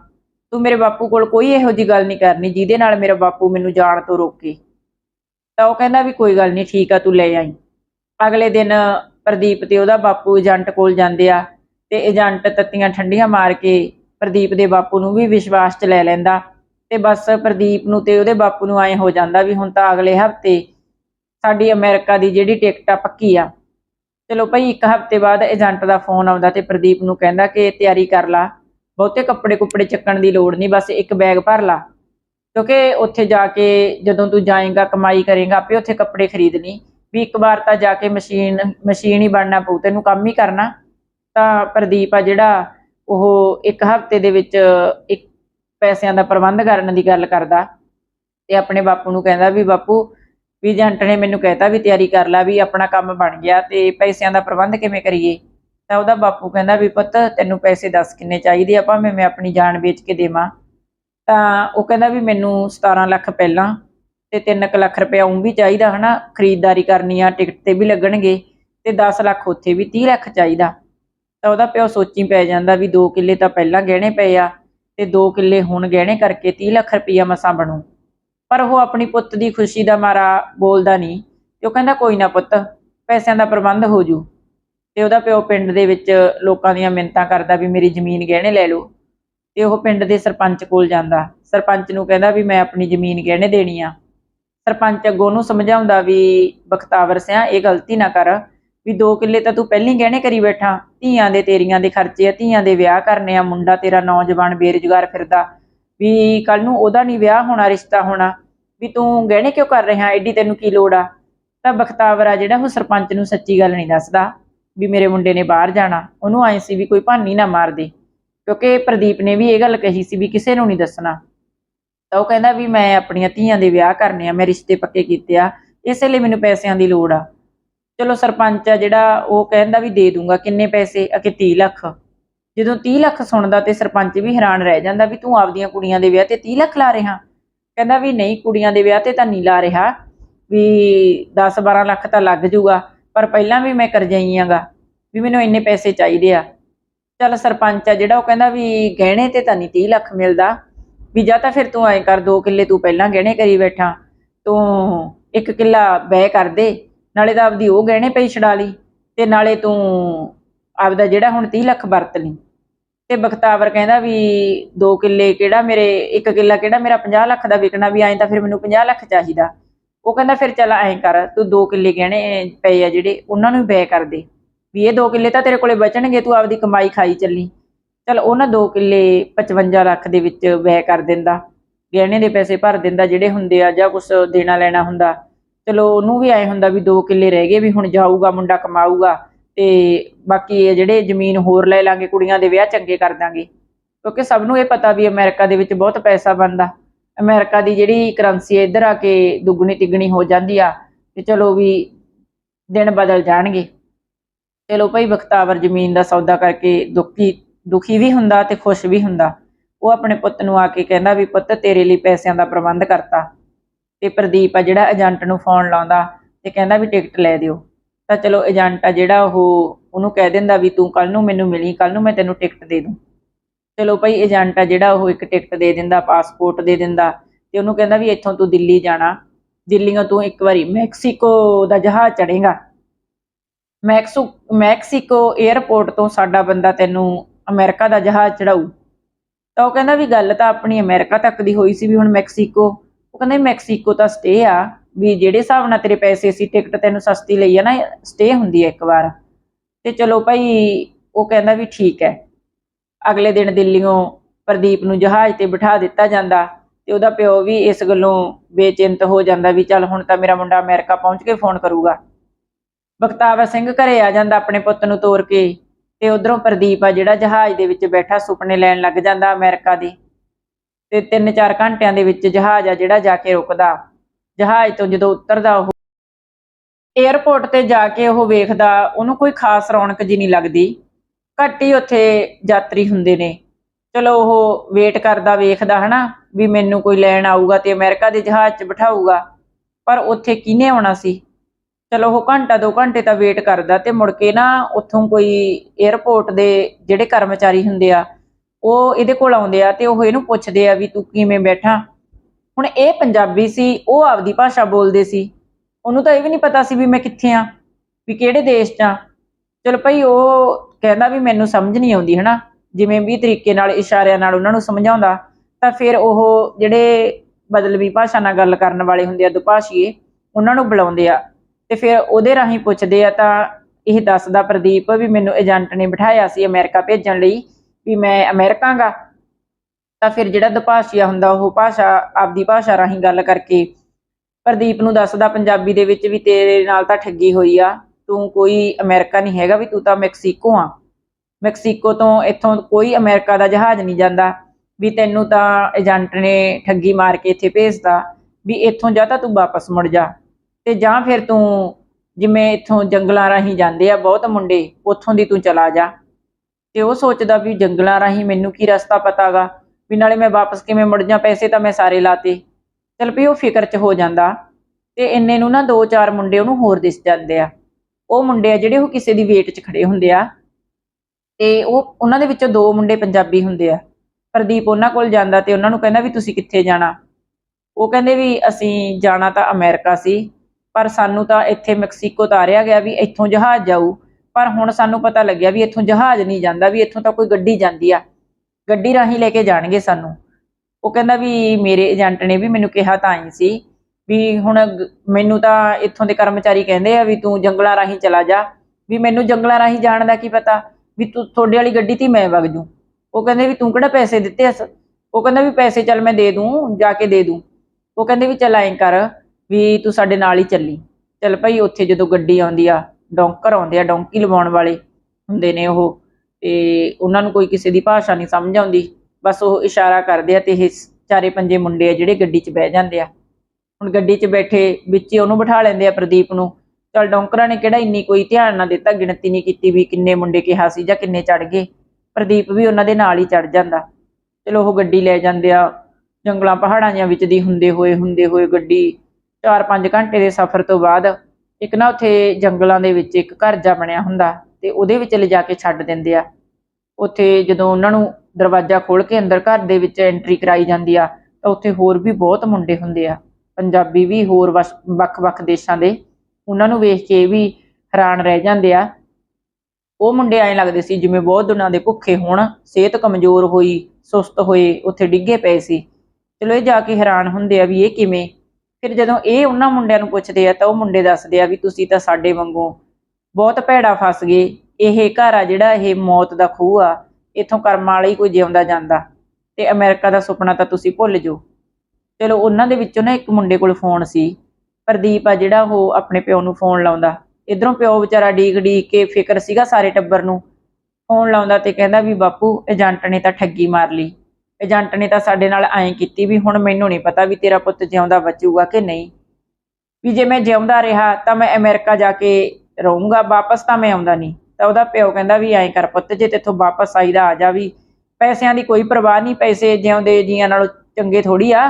ਤੂੰ ਮੇਰੇ ਬਾਪੂ ਕੋਲ ਕੋਈ ਇਹੋ ਜੀ ਗੱਲ ਨਹੀਂ ਕਰਨੀ ਜਿਹਦੇ ਨਾਲ ਮੇਰਾ ਬਾਪੂ ਮੈਨੂੰ ਜਾਣ ਤੋਂ ਰੋਕੇ। ਤਾਂ ਉਹ ਕਹਿੰਦਾ ਵੀ ਕੋਈ ਗੱਲ ਨਹੀਂ, ਠੀਕ ਆ, ਤੂੰ ਲੈ ਆਈ। ਅਗਲੇ ਦਿਨ ਪ੍ਰਦੀਪ ਤੇ ਉਹਦਾ ਬਾਪੂ ਏਜੰਟ ਕੋਲ ਜਾਂਦੇ ਆ ਤੇ ਏਜੰਟ ਤੱਤੀਆਂ ਠੰਡੀਆਂ ਮਾਰ ਕੇ ਪ੍ਰਦੀਪ ਦੇ ਬਾਪੂ ਨੂੰ ਵੀ ਵਿਸ਼ਵਾਸ 'ਚ ਲੈ ਲੈਂਦਾ ਤੇ ਬਸ ਪ੍ਰਦੀਪ ਨੂੰ ਤੇ ਉਹਦੇ ਬਾਪੂ ਨੂੰ ਐ ਹੋ ਜਾਂਦਾ ਵੀ ਹੁਣ ਤਾਂ ਅਗਲੇ ਹਫ਼ਤੇ ਸਾਡੀ ਅਮਰੀਕਾ ਦੀ ਜਿਹੜੀ ਟਿਕਟ ਆ ਪੱਕੀ ਆ। ਚਲੋ ਭਾਈ ਇੱਕ ਹਫ਼ਤੇ ਬਾਅਦ ਏਜੰਟ ਦਾ ਫੋਨ ਆਉਂਦਾ ਤੇ ਪ੍ਰਦੀਪ ਨੂੰ ਕਹਿੰਦਾ ਕਿ ਤਿਆਰੀ ਕਰ ਲਾ, ਬਹੁਤੇ ਕੱਪੜੇ ਕੁੱਪੜੇ ਚੱਕਣ ਦੀ ਲੋੜ ਨਹੀਂ, ਬਸ ਇੱਕ ਬੈਗ ਭਰ ਲਾ। ਕਿਉਂਕਿ ਉੱਥੇ ਜਾ ਕੇ ਜਦੋਂ ਤੂੰ ਜਾਏਗਾ, ਕਮਾਈ ਕਰੇਗਾ, ਆਪੇ ਉੱਥੇ ਕੱਪੜੇ ਖਰੀਦ ਲਈ ਵੀ ਇੱਕ ਵਾਰ ਤਾਂ ਜਾ ਕੇ ਮਸ਼ੀਨ ਮਸ਼ੀਨ ਹੀ ਬਣਨਾ ਪਊ, ਤੈਨੂੰ ਕੰਮ ਹੀ ਕਰਨਾ। ਤਾਂ ਪ੍ਰਦੀਪ ਆ ਜਿਹੜਾ ਉਹ ਇੱਕ ਹਫ਼ਤੇ ਦੇ ਵਿੱਚ ਇੱਕ ਪੈਸਿਆਂ ਦਾ ਪ੍ਰਬੰਧ ਕਰਨ ਦੀ ਗੱਲ ਕਰਦਾ ਤੇ ਆਪਣੇ ਬਾਪੂ ਨੂੰ ਕਹਿੰਦਾ ਵੀ ਬਾਪੂ, ਵੀ ਏਜੰਟ ਨੇ ਮੈਨੂੰ ਕਹਿਤਾ ਵੀ ਤਿਆਰੀ ਕਰ ਲੈ, ਵੀ ਆਪਣਾ ਕੰਮ ਬਣ ਗਿਆ ਤੇ ਪੈਸਿਆਂ ਦਾ ਪ੍ਰਬੰਧ ਕਿਵੇਂ ਕਰੀਏ? ਤਾਂ ਉਹਦਾ ਬਾਪੂ ਕਹਿੰਦਾ ਵੀ ਪੁੱਤ ਤੈਨੂੰ ਪੈਸੇ ਦੱਸ ਕਿੰਨੇ ਚਾਹੀਦੇ ਆ, ਭਾਵੇਂ ਮੈਂ ਆਪਣੀ ਜਾਨ ਵੇਚ ਕੇ ਦੇਵਾਂ। ਤਾਂ ਉਹ ਕਹਿੰਦਾ ਵੀ ਮੈਨੂੰ 17 ਲੱਖ ਪਹਿਲਾਂ ਤੇ 3 ਲੱਖ ਰੁਪਇਆ ਉਹ ਵੀ ਚਾਹੀਦਾ ਹਨਾ, ਖਰੀਦਦਾਰੀ ਕਰਨੀ ਆ, ਟਿਕਟ ਤੇ ਵੀ ਲੱਗਣਗੇ ਤੇ 10 ਲੱਖ ਉੱਥੇ ਵੀ 30 ਲੱਖ ਚਾਹੀਦਾ। ਤਾਂ ਉਹਦਾ ਪਿਓ ਸੋਚੀ ਪੈ ਜਾਂਦਾ ਵੀ 2 ਕਿੱਲੇ ਤਾਂ ਪਹਿਲਾਂ ਗਹਿਣੇ ਪਏ ਆ ਤੇ 2 ਕਿੱਲੇ ਹੁਣ ਗਹਿਣੇ ਕਰਕੇ 30 ਲੱਖ ਰੁਪਈਆ ਮਸਾਂ ਬਣੂ। ਪਰ ਉਹ ਆਪਣੀ ਪੁੱਤ ਦੀ ਖੁਸ਼ੀ ਦਾ ਮਾਰਾ ਬੋਲਦਾ ਨਹੀਂ ਤੇ ਉਹ ਕਹਿੰਦਾ, ਕੋਈ ਨਾ ਪੁੱਤ, ਪੈਸਿਆਂ ਦਾ ਪ੍ਰਬੰਧ ਹੋ ਜੂ। ਤੇ ਉਹਦਾ ਪਿਓ ਪਿੰਡ ਦੇ ਵਿੱਚ ਲੋਕਾਂ ਦੀਆਂ ਮਿੰਤਾਂ ਕਰਦਾ ਵੀ ਮੇਰੀ ਜ਼ਮੀਨ ਗਹਿਣੇ ਲੈ ਲਓ। ਤੇ ਉਹ ਪਿੰਡ ਦੇ ਸਰਪੰਚ ਕੋਲ ਜਾਂਦਾ। ਸਰਪੰਚ ਨੂੰ ਕਹਿੰਦਾ ਵੀ ਮੈਂ ਆਪਣੀ ਜ਼ਮੀਨ ਗਹਿਣੇ ਦੇਣੀ ਆ। ਸਰਪੰਚ ਅੱਗੋਂ ਉਹਨੂੰ ਸਮਝਾਉਂਦਾ ਵੀ, ਬਖਤਾਵਰ ਸਿਆ, ਇਹ ਗਲਤੀ ਨਾ ਕਰ। ਵੀ 2 ਕਿੱਲੇ ਤਾਂ ਤੂੰ ਪਹਿਲੀ ਗਹਿਣੇ ਕਰੀ ਬੈਠਾ। ਧੀਆਂ ਦੇ ਤੇਰੀਆਂ ਦੇ ਖਰਚੇ ਆ, ਧੀਆਂ ਦੇ ਵਿਆਹ ਕਰਨੇ ਆ, ਮੁੰਡਾ ਤੇਰਾ ਨੌਜਵਾਨ ਬੇਰੁਜ਼ਗਾਰ ਫਿਰਦਾ। ਵੀ ਕੱਲ ਨੂੰ ਉਹਦਾ ਨਹੀਂ ਵਿਆਹ ਹੋਣਾ, ਰਿਸ਼ਤਾ ਹੋਣਾ। ਵੀ ਤੂੰ ਗਹਿਣੇ ਕਿਉਂ ਕਰ ਰਿਹਾ, ਐਡੀ ਤੈਨੂੰ ਕੀ ਲੋੜ ਆ? ਤਾਂ ਬਖਤਾਵਰ ਆ ਜਿਹੜਾ ਉਹ ਸਰਪੰਚ ਨੂੰ ਸੱਚੀ ਗੱਲ ਨਹੀਂ ਦੱਸਦਾ ਵੀ ਮੇਰੇ ਮੁੰਡੇ ਨੇ ਬਾਹਰ ਜਾਣਾ। ਉਹਨੂੰ ਐ ਸੀ ਵੀ ਕੋਈ ਭਾਨੀ ਨਾ ਮਾਰ ਦੇ। ਕਿਉਂਕਿ ਪ੍ਰਦੀਪ ਨੇ ਵੀ ਇਹ ਗੱਲ ਕਹੀ ਸੀ ਵੀ ਕਿਸੇ ਨੂੰ ਨਹੀਂ ਦੱਸਣਾ। ਤਾਂ ਉਹ ਕਹਿੰਦਾ ਵੀ ਮੈਂ ਆਪਣੀਆਂ ਧੀਆਂ ਦੇ ਵਿਆਹ ਕਰਨੇ ਆ, ਮੈਂ ਰਿਸ਼ਤੇ ਪੱਕੇ ਕੀਤੇ ਆ। ਇਸੇ ਲਈ ਮੈਨੂੰ ਪੈਸਿਆਂ ਦੀ ਲੋੜ ਆ। ਚਲੋ ਸਰਪੰਚ ਆ ਜਿਹੜਾ ਉਹ ਕਹਿੰਦਾ ਵੀ ਦੇ ਦੂੰਗਾ ਕਿੰਨੇ ਪੈਸੇ ਅਕੇ 30 ਲੱਖ। ਜਦੋਂ 30 ਲੱਖ ਸੁਣਦਾ ਤੇ ਸਰਪੰਚ ਵੀ ਹੈਰਾਨ ਰਹਿ ਜਾਂਦਾ ਵੀ ਤੂੰ ਆਪਦੀਆਂ ਕੁੜੀਆਂ ਦੇ ਵਿਆਹ ਤੇ 30 ਲੱਖ ਲਾ ਰਿਹਾ। ਕਹਿੰਦਾ ਵੀ ਨਹੀਂ, ਕੁੜੀਆਂ ਦੇ ਵਿਆਹ ਤੇ ਤਾਂ ਨਹੀਂ ਲਾ ਰਿਹਾ। ਵੀ 10 12 ਲੱਖ ਤਾਂ ਲੱਗ ਜੂਗਾ ਪਰ ਪਹਿਲਾਂ ਵੀ ਮੈਂ ਕਰਜਾਈ ਆਂਗਾ, ਵੀ ਮੈਨੂੰ ਇੰਨੇ ਪੈਸੇ ਚਾਹੀਦੇ ਆ। ਚੱਲ ਸਰਪੰਚ ਆ ਜਿਹੜਾ ਉਹ ਕਹਿੰਦਾ ਵੀ ਗਹਿਣੇ ਤੇ ਤਾਂ ਨਹੀਂ 30 ਲੱਖ ਮਿਲਦਾ। ਵੀ ਜਾਂ ਤਾਂ ਫਿਰ ਤੂੰ ਐਂ ਕਰ, ਦੋ ਕਿੱਲੇ ਤੂੰ ਪਹਿਲਾਂ ਗਹਿਣੇ ਕਰੀ ਬੈਠਾ, ਤੂੰ ਇੱਕ ਕਿੱਲਾ ਬੈ ਕਰ ਦੇ। ਨਾਲੇ ਤਾਂ ਆਪਦੀ ਉਹ ਗਹਿਣੇ ਪਈ ਛਡਾ ਲਈ ਤੇ ਨਾਲੇ ਤੂੰ ਆਪਦਾ ਜਿਹੜਾ ਹੁਣ 30 ਲੱਖ ਵਰਤ ਲਈ। ਤੇ ਬਖਤਾਵਰ ਕਹਿੰਦਾ ਵੀ 2 ਕਿੱਲੇ ਕਿਹੜਾ ਮੇਰੇ, ਇੱਕ ਕਿੱਲਾ ਕਿਹੜਾ ਮੇਰਾ 50 ਲੱਖ ਦਾ ਵਿਕਣਾ ਵੀ ਐਂ ਤਾਂ ਫਿਰ ਮੈਨੂੰ 50 ਲੱਖ ਚਾਹੀਦਾ। ਉਹ ਕਹਿੰਦਾ ਫਿਰ ਚੱਲ ਐਂ ਕਰ, ਤੂੰ 2 ਕਿੱਲੇ ਗਹਿਣੇ ਪਏ ਆ ਜਿਹੜੇ ਉਹਨਾਂ ਨੂੰ ਬੈ ਕਰ ਦੇ। ਵੀ ਇਹ 2 ਕਿੱਲੇ ਤਾਂ ਤੇਰੇ ਕੋਲੇ ਬਚਣਗੇ, ਤੂੰ ਆਪਦੀ ਕਮਾਈ ਖਾਈ ਚੱਲੀ। ਚੱਲ ਉਹਨਾਂ 2 ਕਿੱਲੇ 55 ਲੱਖ ਦੇ ਵਿੱਚ ਬੈ ਕਰ ਦਿੰਦਾ। ਗਹਿਣੇ ਦੇ ਪੈਸੇ ਭਰ ਦਿੰਦਾ ਜਿਹੜੇ ਹੁੰਦੇ ਆ ਜਾਂ ਕੁਝ ਦੇਣਾ ਲੈਣਾ ਹੁੰਦਾ। ਚਲੋ ਉਹਨੂੰ ਵੀ ਐ ਹੁੰਦਾ ਵੀ 2 ਕਿੱਲੇ ਰਹਿ ਗਏ ਵੀ ਹੁਣ ਜਾਊਗਾ, ਮੁੰਡਾ ਕਮਾਊਗਾ ਤੇ ਬਾਕੀ ਇਹ ਜਿਹੜੇ ਜ਼ਮੀਨ ਹੋਰ ਲੈ ਲਾਂਗੇ ਕੁੜੀਆਂ ਦੇ ਵਿਆਹ ਚੰਗੇ ਕਰ ਦਾਂਗੇ। ਕਿਉਂਕਿ ਸਭ ਨੂੰ ਇਹ ਪਤਾ ਵੀ ਅਮਰੀਕਾ ਦੇ ਵਿੱਚ ਬਹੁਤ ਪੈਸਾ ਬਣਦਾ। ਅਮਰੀਕਾ ਦੀ ਜਿਹੜੀ ਕਰੰਸੀ ਇੱਧਰ ਆ ਕੇ ਦੁੱਗਣੀ ਤਿੱਗਣੀ ਹੋ ਜਾਂਦੀ ਆ ਤੇ ਚਲੋ ਵੀ ਦਿਨ ਬਦਲ ਜਾਣਗੇ। ਚਲੋ ਭਾਈ ਬਖਤਾਵਰ ਜ਼ਮੀਨ ਦਾ ਸੌਦਾ ਕਰਕੇ ਦੁਖੀ ਦੁਖੀ ਵੀ ਹੁੰਦਾ ਤੇ ਖੁਸ਼ ਵੀ ਹੁੰਦਾ। ਉਹ ਆਪਣੇ ਪੁੱਤ ਨੂੰ ਆ ਕੇ ਕਹਿੰਦਾ ਵੀ ਪੁੱਤ ਤੇਰੇ ਲਈ ਪੈਸਿਆਂ ਦਾ ਪ੍ਰਬੰਧ ਕਰਤਾ। ਤੇ ਪ੍ਰਦੀਪ ਆ ਜਿਹੜਾ ਏਜੰਟ ਨੂੰ ਫੋਨ ਲਾਉਂਦਾ ਤੇ ਕਹਿੰਦਾ ਵੀ ਟਿਕਟ ਲੈ ਦਿਓ। ਤਾਂ ਚਲੋ ਏਜੰਟ ਆ ਜਿਹੜਾ ਉਹ, ਉਹਨੂੰ ਕਹਿ ਦਿੰਦਾ ਵੀ ਤੂੰ ਕੱਲ ਨੂੰ ਮੈਨੂੰ ਮਿਲੀ ਕੱਲ ਨੂੰ ਮੈਂ ਤੈਨੂੰ ਟਿਕਟ ਦੇ ਦੂੰ। ਚਲੋ ਭਾਈ ਏਜੰਟ ਆ ਜਿਹੜਾ ਉਹ ਇੱਕ ਟਿਕਟ ਦੇ ਦਿੰਦਾ, ਪਾਸਪੋਰਟ ਦੇ ਦਿੰਦਾ ਤੇ ਉਹਨੂੰ ਕਹਿੰਦਾ ਵੀ ਇੱਥੋਂ ਤੂੰ ਦਿੱਲੀ ਜਾਣਾ। ਦਿੱਲੀੋਂ ਤੂੰ ਇੱਕ ਵਾਰੀ ਮੈਕਸੀਕੋ ਦਾ ਜਹਾਜ਼ ਚੜੇਗਾ ਮੈਕਸੋ, ਮੈਕਸੀਕੋ 에ਅਰਪੋਰਟ ਤੋਂ ਸਾਡਾ ਬੰਦਾ ਤੈਨੂੰ ਅਮਰੀਕਾ ਦਾ ਜਹਾਜ਼ ਚੜਾਊ ਤਾਂ ਉਹ ਕਹਿੰਦਾ ਵੀ ਗੱਲ ਤਾਂ ਆਪਣੀ ਅਮਰੀਕਾ ਤੱਕ ਦੀ ਹੋਈ ਸੀ ਵੀ ਹੁਣ ਮੈਕਸੀਕੋ ਉਹ ਕਹਿੰਦੇ ਮੈਕਸੀਕੋ ਤਾਂ ਸਟੇ ਆ, ਵੀ ਜਿਹੜੇ ਹਿਸਾਬ ਨਾਲ ਤੇਰੇ ਪੈਸੇ ਸੀ ਟਿਕਟ ਤੈਨੂੰ ਸਸਤੀ ਲਈ ਆ ਨਾ ਸਟੇ ਹੁੰਦੀ ਹੈ ਇੱਕ ਵਾਰ। ਤੇ ਚਲੋ ਭਾਈ, ਉਹ ਕਹਿੰਦਾ ਵੀ ਠੀਕ ਹੈ। ਅਗਲੇ ਦਿਨ ਦਿੱਲੀੋਂ ਪ੍ਰਦੀਪ ਨੂੰ ਜਹਾਜ਼ ਤੇ ਬਿਠਾ ਦਿੱਤਾ ਜਾਂਦਾ ਤੇ ਉਹਦਾ ਪਿਓ ਵੀ ਇਸ ਗੱਲੋਂ ਬੇਚਿੰਤ ਹੋ ਜਾਂਦਾ ਵੀ ਚੱਲ ਹੁਣ ਤਾਂ ਮੇਰਾ ਮੁੰਡਾ ਅਮਰੀਕਾ ਪਹੁੰਚ ਕੇ ਫੋਨ ਕਰੂਗਾ। ਬਖਤਾਵਰ ਸਿੰਘ ਘਰੇ ਆ ਜਾਂਦਾ ਆਪਣੇ ਪੁੱਤ ਨੂੰ ਤੋਰ ਕੇ ਤੇ ਉਧਰੋਂ ਪ੍ਰਦੀਪ ਆ ਜਿਹੜਾ ਜਹਾਜ਼ ਦੇ ਵਿੱਚ ਬੈਠਾ ਸੁਪਨੇ ਲੈਣ ਲੱਗ ਜਾਂਦਾ ਅਮਰੀਕਾ ਦੇ। ਤੇ 3-4 ਘੰਟਿਆਂ ਦੇ ਵਿੱਚ ਜਹਾਜ਼ ਆ ਜਿਹੜਾ ਜਾ ਕੇ ਰੁਕਦਾ। ਜਹਾਜ਼ ਤੋਂ ਜਦੋਂ ਉਤਰਦਾ ਉਹ 에ਅਰਪੋਰਟ ਤੇ ਜਾ ਕੇ ਉਹ ਵੇਖਦਾ, ਉਹਨੂੰ ਕੋਈ ਖਾਸ ਰੌਣਕ ਜੀ ਨਹੀਂ ਲੱਗਦੀ। ਘੱਟ ਹੀ ਉੱਥੇ ਯਾਤਰੀ ਹੁੰਦੇ ਨੇ। ਚਲੋ ਉਹ ਵੇਟ ਕਰਦਾ, ਵੇਖਦਾ ਹਨਾ, ਵੀ ਮੈਨੂੰ ਕੋਈ ਲੈਣ ਆਊਗਾ ਤੇ ਅਮਰੀਕਾ ਦੇ ਜਹਾਜ਼ 'ਚ ਬਿਠਾਊਗਾ। ਪਰ ਉੱਥੇ ਕਿਹਨੇ ਆਉਣਾ ਸੀ? ਚਲੋ ਉਹ ਘੰਟਾ, ਦੋ ਘੰਟੇ ਤਾਂ ਵੇਟ ਕਰਦਾ ਤੇ ਮੁੜ ਕੇ ਨਾ ਉੱਥੋਂ ਕੋਈ 에ਅਰਪੋਰਟ ਦੇ ਜਿਹੜੇ ਕਰਮਚਾਰੀ ਹੁੰਦੇ ਆ ਉਹ ਇਹਦੇ ਕੋਲ ਆਉਂਦੇ ਆ ਤੇ ਉਹ ਇਹਨੂੰ ਪੁੱਛਦੇ ਆ ਵੀ ਤੂੰ ਕਿਵੇਂ ਬੈਠਾ? ਹੁਣ ਇਹ ਪੰਜਾਬੀ ਸੀ, ਉਹ ਆਪਦੀ ਭਾਸ਼ਾ ਬੋਲਦੇ ਸੀ। ਉਹਨੂੰ ਤਾਂ ਇਹ ਵੀ ਨਹੀਂ ਪਤਾ ਸੀ ਵੀ ਮੈਂ ਕਿੱਥੇ ਆ, ਵੀ ਕਿਹੜੇ ਦੇਸ਼ 'ਚ ਆ। ਚਲੋ ਭਾਈ ਉਹ ਕਹਿੰਦਾ ਵੀ ਮੈਨੂੰ ਸਮਝ ਨਹੀਂ ਆਉਂਦੀ, ਹਨਾ? ਜਿਵੇਂ ਵੀ ਤਰੀਕੇ ਨਾਲ, ਇਸ਼ਾਰਿਆਂ ਨਾਲ ਉਹਨਾਂ ਨੂੰ ਸਮਝਾਉਂਦਾ, ਤਾਂ ਫਿਰ ਉਹ ਜਿਹੜੇ ਬਦਲਵੀ ਭਾਸ਼ਾ ਨਾਲ ਗੱਲ ਕਰਨ ਵਾਲੇ ਹੁੰਦੇ ਆ, ਦੁਭਾਸ਼ੀਏ, ਉਹਨਾਂ ਨੂੰ ਬੁਲਾਉਂਦੇ ਆ। ਤੇ ਫਿਰ ਉਹਦੇ ਰਾਹੀਂ ਪੁੱਛਦੇ ਆ ਤਾਂ ਇਹ ਦੱਸਦਾ ਪ੍ਰਦੀਪ ਵੀ ਮੈਨੂੰ ਏਜੰਟ ਨੇ ਬਿਠਾਇਆ ਸੀ ਅਮਰੀਕਾ ਭੇਜਣ ਲਈ। ਵੀ ਮੈਂ ਅਮਰੀਕਾ ਗਾ, ਤਾਂ ਫਿਰ ਜਿਹੜਾ ਦੁਭਾਸ਼ੀਆ ਹੁੰਦਾ, ਉਹ ਭਾਸ਼ਾ, ਆਪਦੀ ਭਾਸ਼ਾ ਰਾਹੀਂ ਗੱਲ ਕਰਕੇ ਪ੍ਰਦੀਪ ਨੂੰ ਦੱਸਦਾ ਪੰਜਾਬੀ ਦੇ ਵਿੱਚ ਵੀ ਤੇਰੇ ਨਾਲ ਤਾਂ ਠੱਗੀ ਹੋਈ ਆ, ਤੂੰ ਕੋਈ ਅਮਰੀਕਾ ਨਹੀਂ ਹੈਗਾ ਵੀ ਤੂੰ ਤਾਂ ਮੈਕਸੀਕੋ ਆ। ਮੈਕਸੀਕੋ ਤੋਂ ਇੱਥੋਂ ਕੋਈ ਅਮਰੀਕਾ ਦਾ ਜਹਾਜ਼ ਨਹੀਂ ਜਾਂਦਾ, ਵੀ ਤੈਨੂੰ ਤਾਂ ਏਜੰਟ ਨੇ ਠੱਗੀ ਮਾਰ ਕੇ ਇੱਥੇ ਭੇਜਦਾ ਵੀ ਇੱਥੋਂ ਜਾਂ ਤਾਂ ਤੂੰ ਵਾਪਸ ਮੁੜ ਜਾ। ਤੇ ਜਾਂ ਫਿਰ ਤੂੰ ਜਿਵੇਂ ਇੱਥੋਂ ਜੰਗਲਾਂ ਰਾਹੀਂ ਜਾਂਦੇ ਆ ਬਹੁਤ ਮੁੰਡੇ, ਉੱਥੋਂ ਦੀ ਤੂੰ ਚਲਾ ਜਾ। ਤੇ ਉਹ ਸੋਚਦਾ ਵੀ ਜੰਗਲਾਂ ਰਾਹੀਂ ਮੈਨੂੰ ਕੀ ਰਸਤਾ ਪਤਾਗਾ, ਵੀ ਨਾਲੇ ਮੈਂ ਵਾਪਸ ਕਿਵੇਂ ਮੁੜ ਜਾ ਪੈਸੇ ਤਾਂ ਮੈਂ ਸਾਰੇ ਲਾਤੇ। ਚਲ ਵੀ ਉਹ ਫਿਕਰ 'ਚ ਹੋ ਜਾਂਦਾ ਤੇ ਇੰਨੇ ਨੂੰ ਨਾ ਦੋ ਚਾਰ ਮੁੰਡੇ ਉਹਨੂੰ ਹੋਰ ਦਿਸ ਜਾਂਦੇ ਆ। ਉਹ ਮੁੰਡੇ ਆ ਜਿਹੜੇ ਉਹ ਕਿਸੇ ਦੀ ਵੇਟ 'ਚ ਖੜੇ ਹੁੰਦੇ ਆ ਤੇ ਉਹ, ਉਹਨਾਂ ਦੇ ਵਿੱਚੋਂ ਦੋ ਮੁੰਡੇ ਪੰਜਾਬੀ ਹੁੰਦੇ ਆ। ਪ੍ਰਦੀਪ ਉਹਨਾਂ ਕੋਲ ਜਾਂਦਾ ਤੇ ਉਹਨਾਂ ਨੂੰ ਕਹਿੰਦਾ ਵੀ ਤੁਸੀਂ ਕਿੱਥੇ ਜਾਣਾ? ਉਹ ਕਹਿੰਦੇ ਵੀ ਅਸੀਂ ਜਾਣਾ ਤਾਂ ਅਮਰੀਕਾ ਸੀ, ਪਰ ਸਾਨੂੰ ਤਾਂ ਇੱਥੇ ਮੈਕਸੀਕੋ ਤਾਰਿਆ ਗਿਆ ਵੀ ਇੱਥੋਂ ਜਹਾਜ਼ ਜਾਊ। ਪਰ ਹੁਣ ਸਾਨੂੰ ਪਤਾ ਲੱਗਿਆ ਵੀ ਇੱਥੋਂ ਜਹਾਜ਼ ਨਹੀਂ ਜਾਂਦਾ, ਵੀ ਇੱਥੋਂ ਤਾਂ ਕੋਈ ਗੱਡੀ ਜਾਂਦੀ ਆ। ਗੱਡੀ ਰਾਹੀਂ ਲੈ ਕੇ ਜਾਣਗੇ ਸਾਨੂੰ। ਉਹ ਕਹਿੰਦਾ ਵੀ ਮੇਰੇ ਏਜੰਟ ਨੇ ਵੀ ਮੈਨੂੰ ਕਿਹਾ ਤਾਂ ਆਈ ਸੀ ਵੀ ਹੁਣ ਮੈਨੂੰ ਤਾਂ ਇੱਥੋਂ ਦੇ ਕਰਮਚਾਰੀ ਕਹਿੰਦੇ ਆ ਵੀ ਤੂੰ ਜੰਗਲਾਂ ਰਾਹੀਂ ਚਲਾ ਜਾ। ਵੀ ਮੈਨੂੰ ਜੰਗਲਾਂ ਰਾਹੀਂ ਜਾਣ ਦਾ ਕੀ ਪਤਾ? ਵੀ ਤੂੰ, ਤੁਹਾਡੇ ਵਾਲੀ ਗੱਡੀ ਤੇ ਮੈਂ ਵਗ ਜੂ। ਉਹ ਕਹਿੰਦੇ ਵੀ ਤੂੰ ਕਿਹੜਾ ਪੈਸੇ ਦਿੱਤੇ ਅਸ ਉਹ ਕਹਿੰਦਾ ਵੀ ਪੈਸੇ ਚੱਲ ਮੈਂ ਦੇ ਦੂੰ, ਜਾ ਕੇ ਦੇ ਦੂੰ। ਉਹ ਕਹਿੰਦੇ ਵੀ ਚੱਲ ਐਂ ਕਰ ਵੀ ਤੂੰ ਸਾਡੇ ਨਾਲ ਹੀ ਚੱਲੀ। ਚੱਲ ਭਾਈ ਉੱਥੇ ਜਦੋਂ ਗੱਡੀ ਆਉਂਦੀ ਆ ਡੌਂਕਰ ਆਉਂਦੇ ਆ, ਡੌਂਕੀ ਲਵਾਉਣ ਵਾਲੇ ਹੁੰਦੇ ਨੇ ਉਹ। ਤੇ ਉਹਨਾਂ ਨੂੰ ਕੋਈ ਕਿਸੇ ਦੀ ਭਾਸ਼ਾ ਨਹੀਂ ਸਮਝ ਆਉਂਦੀ। ਬਸ ਉਹ ਇਸ਼ਾਰਾ ਕਰਦੇ ਆ ਤੇ ਇਹ ਚਾਰੇ ਪੰਜੇ ਮੁੰਡੇ ਆ ਜਿਹੜੇ ਗੱਡੀ 'ਚ ਬਹਿ ਜਾਂਦੇ ਆ। ਹੁਣ ਗੱਡੀ 'ਚ ਬੈਠੇ ਵਿੱਚ ਹੀ ਉਹਨੂੰ ਬਿਠਾ ਲੈਂਦੇ ਆ ਪ੍ਰਦੀਪ ਨੂੰ। ਚਲ ਡੌਂਕਰਾਂ ਨੇ ਕਿਹੜਾ ਇੰਨੀ ਕੋਈ ਧਿਆਨ ਨਾ ਦਿੱਤਾ, ਗਿਣਤੀ ਨਹੀਂ ਕੀਤੀ ਵੀ ਕਿੰਨੇ ਮੁੰਡੇ ਕਿਹਾ ਸੀ ਜਾਂ ਕਿੰਨੇ ਚੜ ਗਏ। ਪ੍ਰਦੀਪ ਵੀ ਉਹਨਾਂ ਦੇ ਨਾਲ ਹੀ ਚੜ ਜਾਂਦਾ। ਚਲੋ ਉਹ ਗੱਡੀ ਲੈ ਜਾਂਦੇ ਆ। ਜੰਗਲਾਂ ਪਹਾੜਾਂ ਜਾਂ ਵਿੱਚ ਦੀ ਹੁੰਦੇ ਹੋਏ ਹੁੰਦੇ ਹੋਏ ਗੱਡੀ 4-5 ਘੰਟੇ ਦੇ ਸਫ਼ਰ ਤੋਂ ਬਾਅਦ ਇੱਕ ਨਾ ਉੱਥੇ ਜੰਗਲਾਂ ਦੇ ਵਿੱਚ ਇੱਕ ਘਰ ਜਾ ਬਣਿਆ ਹੁੰਦਾ ਤੇ ਉਹਦੇ ਵਿੱਚ ਲਿਜਾ ਕੇ ਛੱਡ ਦਿੰਦੇ ਆ। ਉੱਥੇ ਜਦੋਂ ਉਹਨਾਂ ਨੂੰ ਦਰਵਾਜ਼ਾ ਖੋਲ ਕੇ ਅੰਦਰ ਘਰ ਦੇ ਵਿੱਚ ਐਂਟਰੀ ਕਰਾਈ ਜਾਂਦੀ ਆ, ਤਾਂ ਉੱਥੇ ਹੋਰ ਵੀ ਬਹੁਤ ਮੁੰਡੇ ਹੁੰਦੇ ਆ। ਪੰਜਾਬੀ ਵੀ ਹੋਰ ਵਸ- ਵੱਖ-ਵੱਖ ਦੇਸ਼ਾਂ ਦੇ। ਉਹਨਾਂ ਨੂੰ ਵੇਖ ਕੇ ਇਹ ਵੀ ਹੈਰਾਨ ਰਹਿ ਜਾਂਦੇ ਆ। ਉਹ ਮੁੰਡੇ ਐਂ ਲੱਗਦੇ ਸੀ ਜਿਵੇਂ ਬਹੁਤ ਦਿਨਾਂ ਦੇ ਭੁੱਖੇ ਹੋਣ, ਸਿਹਤ ਕਮਜ਼ੋਰ ਹੋਈ, ਸੁਸਤ ਹੋਏ, ਉੱਥੇ ਡਿੱਗੇ ਪਏ ਸੀ। ਚਲੋ ਇਹ ਜਾ ਕੇ ਹੈਰਾਨ ਹੁੰਦੇ ਆ ਵੀ ਇਹ ਕਿਵੇਂ ਫਿਰ ਜਦੋਂ ਇਹ ਉਹਨਾਂ ਮੁੰਡਿਆਂ ਨੂੰ ਪੁੱਛਦੇ ਆ ਤਾਂ ਉਹ ਮੁੰਡੇ ਦੱਸਦੇ ਆ ਵੀ ਤੁਸੀਂ ਤਾਂ ਸਾਡੇ ਵਾਂਗੂ ਬਹੁਤ ਭੈੜਾ ਫਸ ਗਏ। ਇਹ ਘਰ ਆ ਜਿਹੜਾ, ਇਹ ਮੌਤ ਦਾ ਖੂਹ ਆ। ਇੱਥੋਂ ਕਰਮਾਂ ਵਾਲਾ ਹੀ ਕੋਈ ਜਿਉਂਦਾ ਜਾਂਦਾ। ਤੇ ਅਮਰੀਕਾ ਦਾ ਸੁਪਨਾ ਤਾਂ ਤੁਸੀਂ ਭੁੱਲ ਜਾਓ। ਚਲੋ ਉਹਨਾਂ ਦੇ ਵਿੱਚੋਂ ਨਾ ਇੱਕ ਮੁੰਡੇ ਕੋਲ ਫੋਨ ਸੀ। ਪ੍ਰਦੀਪ ਆ ਜਿਹੜਾ ਉਹ ਆਪਣੇ ਪਿਓ ਨੂੰ ਫੋਨ ਲਾਉਂਦਾ। ਇਧਰੋਂ ਪਿਓ ਵਿਚਾਰਾ ਡੀਕ ਡੀਕ ਕੇ ਫਿਕਰ ਸੀਗਾ ਸਾਰੇ ਟੱਬਰ ਨੂੰ। ਫੋਨ ਲਾਉਂਦਾ ਤੇ ਕਹਿੰਦਾ ਵੀ ਬਾਪੂ ਏਜੰਟ ਨੇ ਤਾਂ ਠੱਗੀ ਮਾਰ ਲਈ। ਏਜੰਟ ਨੇ ਤਾਂ ਸਾਡੇ ਨਾਲ ਐਂ ਕੀਤੀ ਵੀ ਹੁਣ ਮੈਨੂੰ ਨਹੀਂ ਪਤਾ ਵੀ ਤੇਰਾ ਪੁੱਤ ਜਿਉਂਦਾ ਬਚੂਗਾ ਕਿ ਨਹੀਂ। ਵੀ ਜੇ ਮੈਂ ਜਿਉਂਦਾ ਰਿਹਾ ਤਾਂ ਮੈਂ ਅਮਰੀਕਾ ਜਾ ਕੇ ਰਹੂੰਗਾ, ਵਾਪਸ ਤਾਂ ਮੈਂ ਆਉਂਦਾ ਨਹੀਂ। ਤਾਂ ਉਹਦਾ ਪਿਓ ਕਹਿੰਦਾ ਵੀ ਐਂ ਕਰ ਪੁੱਤ, ਜੇ ਤੇਥੋਂ ਵਾਪਸ ਆਈਦਾ ਆ ਜਾ ਵੀ। ਪੈਸਿਆਂ ਦੀ ਕੋਈ ਪਰਵਾਹ ਨਹੀਂ, ਪੈਸੇ ਜਿਉਂਦੇ ਜੀਆਂ ਨਾਲੋਂ ਚੰਗੇ ਥੋੜੀ ਆ,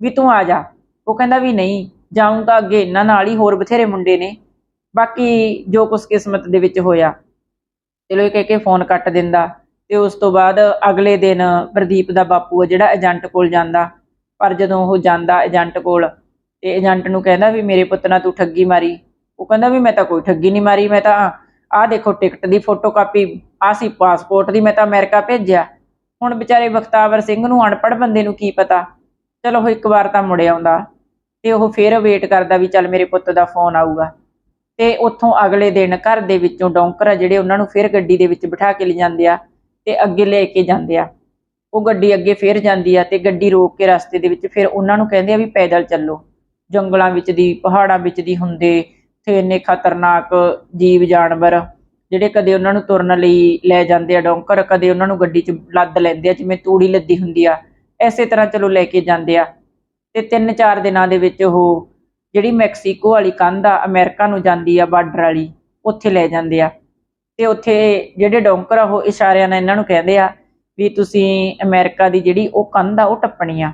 ਵੀ ਤੂੰ ਆ ਜਾ। ਉਹ ਕਹਿੰਦਾ ਵੀ ਨਹੀਂ, ਜਾਊਂ ਤਾਂ ਅੱਗੇ ਇਹਨਾਂ ਨਾਲ ਹੀ, ਹੋਰ ਬਥੇਰੇ ਮੁੰਡੇ ਨੇ। ਬਾਕੀ ਜੋ ਕੁਛ ਕਿਸਮਤ ਦੇ ਵਿੱਚ ਹੋਇਆ, ਚਲੋ ਇਹ ਕਹਿ ਕੇ ਫੋਨ ਕੱਟ ਦਿੰਦਾ। ਤੇ ਉਸ ਤੋਂ ਬਾਅਦ ਅਗਲੇ ਦਿਨ ਪ੍ਰਦੀਪ ਦਾ ਬਾਪੂ ਆ ਜਿਹੜਾ ਏਜੰਟ ਕੋਲ ਜਾਂਦਾ। ਪਰ ਜਦੋਂ ਉਹ ਜਾਂਦਾ ਏਜੰਟ ਕੋਲ ਤੇ ਏਜੰਟ ਨੂੰ ਕਹਿੰਦਾ ਵੀ ਮੇਰੇ ਪੁੱਤ ਨਾਲ ਤੂੰ ਠੱਗੀ ਮਾਰੀ। ਉਹ ਕਹਿੰਦਾ ਵੀ ਮੈਂ ਤਾਂ ਕੋਈ ਠੱਗੀ ਨਹੀਂ ਮਾਰੀ, ਮੈਂ ਤਾਂ ਆਹ ਦੇਖੋ ਟਿਕਟ ਦੀ ਫੋਟੋਕਾਪੀ ਆਹ ਸੀ ਪਾਸਪੋਰਟ ਦੀ, ਮੈਂ ਤਾਂ ਅਮਰੀਕਾ ਭੇਜਿਆ। ਹੁਣ ਵਿਚਾਰੇ ਬਖਤਾਵਰ ਸਿੰਘ ਨੂੰ ਅਨਪੜ੍ਹ ਬੰਦੇ ਨੂੰ ਕੀ ਪਤਾ? ਚਲੋ ਉਹ ਇੱਕ ਵਾਰ ਤਾਂ ਮੁੜ ਆਉਂਦਾ ਤੇ ਉਹ ਫੇਰ ਵੇਟ ਕਰਦਾ ਵੀ ਚੱਲ ਮੇਰੇ ਪੁੱਤ ਦਾ ਫੋਨ ਆਊਗਾ। ਤੇ ਉੱਥੋਂ ਅਗਲੇ ਦਿਨ ਘਰ ਦੇ ਵਿੱਚੋਂ ਡੌਂਕਰ ਆ ਜਿਹੜੇ ਉਹਨਾਂ ਨੂੰ ਫਿਰ ਗੱਡੀ ਦੇ ਵਿੱਚ ਬਿਠਾ ਕੇ ਲੈ ਜਾਂਦੇ ਆ। ਤੇ ਅੱਗੇ ਲੈ ਕੇ ਜਾਂਦੇ ਆ। ਉਹ ਗੱਡੀ ਅੱਗੇ ਫੇਰ ਜਾਂਦੀ ਆ ਤੇ ਗੱਡੀ ਰੋਕ ਕੇ ਰਸਤੇ ਦੇ ਵਿੱਚ ਫਿਰ ਉਹਨਾਂ ਨੂੰ ਕਹਿੰਦੇ ਆ ਵੀ ਪੈਦਲ ਚੱਲੋ। ਜੰਗਲਾਂ ਵਿੱਚ ਦੀ, ਪਹਾੜਾਂ ਵਿੱਚ ਦੀ ਹੁੰਦੇ ਤੇ ਇੰਨੇ ਖਤਰਨਾਕ ਜੀਵ ਜਾਨਵਰ, ਜਿਹੜੇ ਕਦੇ ਉਹਨਾਂ ਨੂੰ ਤੁਰਨ ਲਈ ਲੈ ਜਾਂਦੇ ਆ ਡੋਂਕਰ, ਕਦੇ ਉਹਨਾਂ ਨੂੰ ਗੱਡੀ 'ਚ ਲੱਦ ਲੈਂਦੇ ਆ, ਜਿਵੇਂ ਤੂੜੀ ਲੱਦੀ ਹੁੰਦੀ ਆ। ਐਸੇ ਤਰ੍ਹਾਂ ਚਲੋ ਲੈ ਕੇ ਜਾਂਦੇ ਆ। ਤੇ ਤਿੰਨ ਚਾਰ ਦਿਨਾਂ ਦੇ ਵਿੱਚ ਉਹ ਜਿਹੜੀ ਮੈਕਸੀਕੋ ਵਾਲੀ ਕੰਧ ਆ, ਅਮਰੀਕਾ ਨੂੰ ਜਾਂਦੀ ਆ ਬਾਰਡਰ ਵਾਲੀ, ਉੱਥੇ ਲੈ ਜਾਂਦੇ ਆ। ਤੇ ਉੱਥੇ ਜਿਹੜੇ ਡੌਂਕਰ ਆ, ਉਹ ਇਸ਼ਾਰਿਆਂ ਨਾਲ ਇਹਨਾਂ ਨੂੰ ਕਹਿੰਦੇ ਆ ਵੀ ਤੁਸੀਂ ਅਮਰੀਕਾ ਦੀ ਜਿਹੜੀ ਉਹ ਕੰਧ ਆ, ਉਹ ਟੱਪਣੀ ਆ।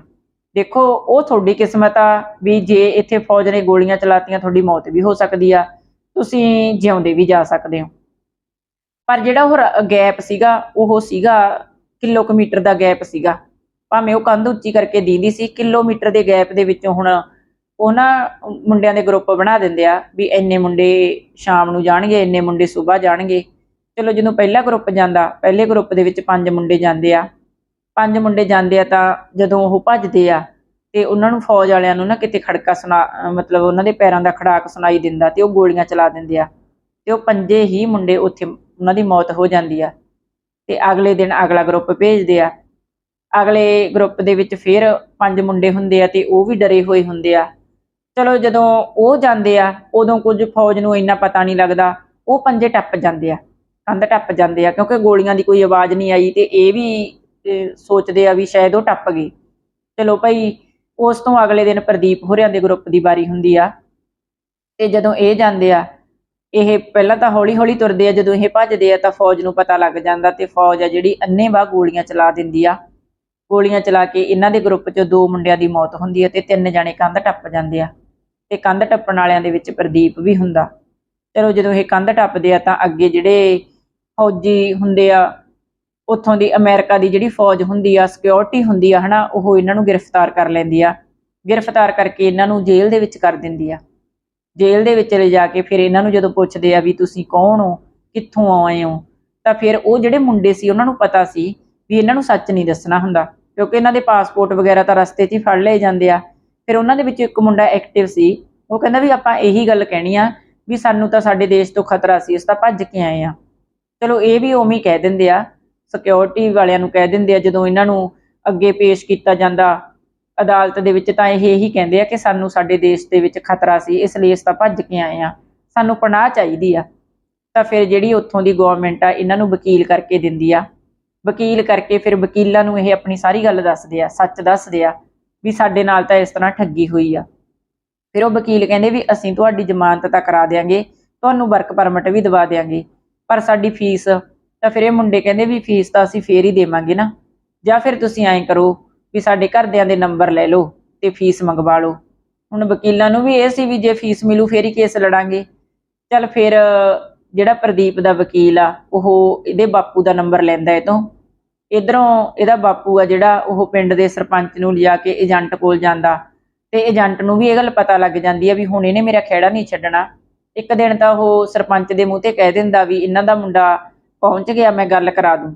ਦੇਖੋ, ਉਹ ਤੁਹਾਡੀ ਕਿਸਮਤ ਆ ਵੀ ਜੇ ਇੱਥੇ ਫੌਜ ਨੇ ਗੋਲੀਆਂ ਚਲਾਤੀਆਂ, ਤੁਹਾਡੀ ਮੌਤ ਵੀ ਹੋ ਸਕਦੀ ਆ, ਤੁਸੀਂ ਜਿਉਂਦੇ ਵੀ ਜਾ ਸਕਦੇ ਹੋ। ਪਰ ਜਿਹੜਾ ਉਹ ਗੈਪ ਸੀਗਾ, ਉਹ ਸੀਗਾ ਕਿਲੋਮੀਟਰ ਦਾ ਗੈਪ ਸੀਗਾ। ਭਾਵੇਂ ਉਹ ਕੰਧ ਉੱਚੀ ਕਰਕੇ ਦੀਂਦੀ ਸੀ, ਕਿਲੋਮੀਟਰ ਦੇ ਗੈਪ ਦੇ ਵਿੱਚੋਂ ਹੁਣ ਉਹਨਾਂ ਮੁੰਡਿਆਂ ਦੇ ਗਰੁੱਪ ਬਣਾ ਦਿੰਦੇ ਆ ਵੀ ਇੰਨੇ ਮੁੰਡੇ ਸ਼ਾਮ ਨੂੰ ਜਾਣਗੇ, ਇੰਨੇ ਮੁੰਡੇ ਸਵੇਰ ਜਾਣਗੇ। ਚਲੋ ਜਦੋਂ ਪਹਿਲਾ ਗਰੁੱਪ ਜਾਂਦਾ, ਪਹਿਲੇ ਗਰੁੱਪ ਦੇ ਵਿੱਚ ਪੰਜ ਮੁੰਡੇ ਜਾਂਦੇ ਆ। ਪੰਜ ਮੁੰਡੇ ਜਾਂਦੇ ਆ ਤਾਂ ਜਦੋਂ ਉਹ ਭੱਜਦੇ ਆ, ਤੇ ਉਹਨਾਂ ਨੂੰ ਫੌਜ ਵਾਲਿਆਂ ਨੂੰ ਨਾ ਕਿਤੇ ਖੜਕਾ ਸੁਣਾ ਮਤਲਬ ਉਹਨਾਂ ਦੇ ਪੈਰਾਂ ਦਾ ਖੜਾਕ ਸੁਣਾਈ ਦਿੰਦਾ ਤੇ ਉਹ ਗੋਲੀਆਂ ਚਲਾ ਦਿੰਦੇ ਆ। ਤੇ ਉਹ ਪੰਜੇ ਹੀ ਮੁੰਡੇ ਉੱਥੇ ਉਹਨਾਂ ਦੀ ਮੌਤ ਹੋ ਜਾਂਦੀ ਆ। ਤੇ ਅਗਲੇ ਦਿਨ ਅਗਲਾ ਗਰੁੱਪ ਭੇਜਦੇ ਆ। ਅਗਲੇ ਗਰੁੱਪ ਦੇ ਵਿੱਚ ਫਿਰ ਪੰਜ ਮੁੰਡੇ ਹੁੰਦੇ ਆ ਤੇ ਉਹ ਵੀ ਡਰੇ ਹੋਏ ਹੁੰਦੇ ਆ। ਚਲੋ ਜਦੋਂ ਉਹ ਜਾਂਦੇ ਆ, ਉਦੋਂ ਕੁਝ ਫੌਜ ਨੂੰ ਇੰਨਾ ਪਤਾ ਨਹੀਂ ਲੱਗਦਾ, ਉਹ ਪੰਜੇ ਟੱਪ ਜਾਂਦੇ ਆ। ਕੰਧ ਟੱਪ ਜਾਂਦੇ ਆ, ਕਿਉਂਕਿ ਗੋਲੀਆਂ ਦੀ ਕੋਈ ਆਵਾਜ਼ ਨਹੀਂ ਆਈ ਤੇ ਇਹ ਵੀ ਸੋਚਦੇ ਆ ਵੀ ਸ਼ਾਇਦ ਉਹ ਟੱਪ ਗਏ ਚਲੋ ਭਾਈ, ਉਸ ਤੋਂ ਅਗਲੇ ਦਿਨ ਪ੍ਰਦੀਪ ਹੋਰਿਆਂ ਦੇ ਗਰੁੱਪ ਦੀ ਵਾਰੀ ਹੁੰਦੀ ਆ। ਤੇ ਜਦੋਂ ਇਹ ਜਾਂਦੇ ਆ, ਇਹ ਪਹਿਲਾਂ ਤਾਂ ਹੌਲੀ ਹੌਲੀ ਤੁਰਦੇ ਆ, ਜਦੋਂ ਇਹ ਭੱਜਦੇ ਆ ਤਾਂ ਫੌਜ ਨੂੰ ਪਤਾ ਲੱਗ ਜਾਂਦਾ ਤੇ ਫੌਜ ਆ ਜਿਹੜੀ ਅੰਨੇਵਾਹ ਗੋਲੀਆਂ ਚਲਾ ਦਿੰਦੀ ਆ। ਗੋਲੀਆਂ ਚਲਾ ਕੇ ਇਹਨਾਂ ਦੇ ਗਰੁੱਪ ਚੋਂ ਦੋ ਮੁੰਡਿਆਂ ਦੀ ਮੌਤ ਹੁੰਦੀ ਹੈ ਤੇ ਤਿੰਨ ਜਣੇ ਕੰਧ ਟੱਪ ਜਾਂਦੇ ਆ। ਤੇ ਕੰਧ ਟੱਪਣ ਵਾਲਿਆਂ ਦੇ ਵਿੱਚ ਪ੍ਰਦੀਪ ਵੀ ਹੁੰਦਾ। ਚਲੋ ਜਦੋਂ ਇਹ ਕੰਧ ਟੱਪਦੇ ਆ ਤਾਂ ਅੱਗੇ ਜਿਹੜੇ ਫੌਜੀ ਹੁੰਦੇ ਆ, ਉੱਥੋਂ ਦੀ ਅਮਰੀਕਾ ਦੀ ਜਿਹੜੀ ਫੌਜ ਹੁੰਦੀ ਆ ਸਿਕਿਉਰਿਟੀ ਹੁੰਦੀ ਆ, ਹਨਾ, ਉਹ ਇਹਨਾਂ ਨੂੰ ਗ੍ਰਿਫਤਾਰ ਕਰ ਲੈਂਦੀ ਆ। ਗ੍ਰਿਫਤਾਰ ਕਰਕੇ ਇਹਨਾਂ ਨੂੰ ਜੇਲ੍ਹ ਦੇ ਵਿੱਚ ਕਰ ਦਿੰਦੀ ਆ। ਜੇਲ੍ਹ ਦੇ ਵਿੱਚ ਲੈ ਜਾ ਕੇ ਫਿਰ ਇਹਨਾਂ ਨੂੰ ਜਦੋਂ ਪੁੱਛਦੇ ਆ ਵੀ ਤੁਸੀਂ ਕੌਣ ਹੋ, ਕਿੱਥੋਂ ਆਏ ਹੋ, ਤਾਂ ਫਿਰ ਉਹ ਜਿਹੜੇ ਮੁੰਡੇ ਸੀ, ਉਹਨਾਂ ਨੂੰ ਪਤਾ ਸੀ ਵੀ ਇਹਨਾਂ ਨੂੰ ਸੱਚ ਨਹੀਂ ਦੱਸਣਾ ਹੁੰਦਾ। ਕਿਉਂਕਿ ਇਹਨਾਂ ਦੇ ਪਾਸਪੋਰਟ ਵਗੈਰਾ ਤਾਂ ਰਸਤੇ 'ਚ ਹੀ ਫੜ ਲਏ ਜਾਂਦੇ ਆ। ਫਿਰ ਉਹਨਾਂ ਦੇ ਵਿੱਚ ਇੱਕ ਮੁੰਡਾ ਐਕਟਿਵ ਸੀ, ਉਹ ਕਹਿੰਦਾ ਵੀ ਆਪਾਂ ਇਹੀ ਗੱਲ ਕਹਿਣੀ ਆ ਵੀ ਸਾਨੂੰ ਤਾਂ ਸਾਡੇ ਦੇਸ਼ ਤੋਂ ਖਤਰਾ ਸੀ ਇਸ ਤਾਂ ਭੱਜ ਕੇ ਆਏ ਆ। ਚਲੋ ਇਹ ਵੀ ਉਵੇਂ ਹੀ ਕਹਿ ਦਿੰਦੇ ਆ ਸਿਕਿਉਰਿਟੀ ਵਾਲਿਆਂ ਨੂੰ ਕਹਿ ਦਿੰਦੇ ਆ, ਜਦੋਂ ਇਹਨਾਂ ਨੂੰ ਅੱਗੇ ਪੇਸ਼ ਕੀਤਾ ਜਾਂਦਾ, ਅਦਾਲਤ ਦੇ ਵਿੱਚ ਤਾਂ ਇਹ ਹੀ ਕਹਿੰਦੇ ਆ ਕਿ ਸਾਨੂੰ ਸਾਡੇ ਦੇਸ਼ ਦੇ ਵਿੱਚ ਖਤਰਾ ਸੀ, ਇਸ ਲਈ ਅਸੀਂ ਤਾਂ ਭੱਜ ਕੇ ਆਏ ਆ ਸਾਨੂੰ ਪਨਾਹ ਚਾਹੀਦੀ ਆ। ਤਾਂ ਫਿਰ ਜਿਹੜੀ ਉੱਥੋਂ ਦੀ ਗਵਰਨਮੈਂਟ ਆ, ਇਹਨਾਂ ਨੂੰ ਵਕੀਲ ਕਰਕੇ ਦਿੰਦੀ ਆ। ਵਕੀਲ ਕਰਕੇ ਫਿਰ ਵਕੀਲਾਂ ਨੂੰ ਇਹ ਆਪਣੀ ਸਾਰੀ ਗੱਲ ਦੱਸਦੇ ਆ, ਸੱਚ ਦੱਸਦੇ ਆ, ਵੀ ਸਾਡੇ ਨਾਲ ਤਾਂ ਇਸ ਤਰ੍ਹਾਂ ਠੱਗੀ ਹੋਈ ਆ। ਫਿਰ ਉਹ ਵਕੀਲ ਕਹਿੰਦੇ ਵੀ ਅਸੀਂ ਤੁਹਾਡੀ ਜ਼ਮਾਨਤ ਤਾਂ ਕਰਾ ਦੇਾਂਗੇ ਤੁਹਾਨੂੰ ਵਰਕ ਪਰਮਿਟ ਵੀ ਦਵਾ ਦੇਾਂਗੇ ਪਰ ਸਾਡੀ ਫੀਸ, ਤਾਂ ਫਿਰ ਇਹ ਮੁੰਡੇ ਕਹਿੰਦੇ ਵੀ ਫੀਸ ਤਾਂ ਅਸੀਂ ਫੇਰ ਹੀ ਦੇਵਾਂਗੇ ਨਾ। ਜਾਂ ਫਿਰ ਤੁਸੀਂ ਐਂ ਕਰੋ ਵੀ ਸਾਡੇ ਘਰਦਿਆਂ ਦੇ ਨੰਬਰ ਲੈ ਲਓ ਤੇ ਫੀਸ ਮੰਗਵਾ ਲਓ। ਹੁਣ ਵਕੀਲਾਂ ਨੂੰ ਵੀ ਇਹ ਸੀ ਵੀ ਜੇ ਫੀਸ ਮਿਲੂ ਫੇਰ ਹੀ ਕੇਸ ਲੜਾਂਗੇ। ਚੱਲ ਫਿਰ ਜਿਹੜਾ ਪ੍ਰਦੀਪ ਦਾ ਵਕੀਲ ਆ, ਉਹ ਇਹਦੇ ਬਾਪੂ ਦਾ ਨੰਬਰ ਲੈਂਦਾ ਇਹ ਤੋਂ। ਇਧਰੋਂ ਇਹਦਾ ਬਾਪੂ ਆ ਜਿਹੜਾ, ਉਹ ਪਿੰਡ ਦੇ ਸਰਪੰਚ ਨੂੰ ਲਿਜਾ ਕੇ ਏਜੰਟ ਕੋਲ ਜਾਂਦਾ। ਤੇ ਏਜੰਟ ਨੂੰ ਵੀ ਇਹ ਗੱਲ ਪਤਾ ਲੱਗ ਜਾਂਦੀ ਆ ਵੀ ਹੁਣ ਇਹਨੇ ਮੇਰਾ ਖਹਿੜਾ ਨਹੀਂ ਛੱਡਣਾ। ਇੱਕ ਦਿਨ ਤਾਂ ਉਹ ਸਰਪੰਚ ਦੇ ਮੂੰਹ ਤੇ ਕਹਿ ਦਿੰਦਾ ਵੀ ਇਹਨਾਂ ਦਾ ਮੁੰਡਾ ਪਹੁੰਚ ਗਿਆ, ਮੈਂ ਗੱਲ ਕਰਾ ਦੂੰ।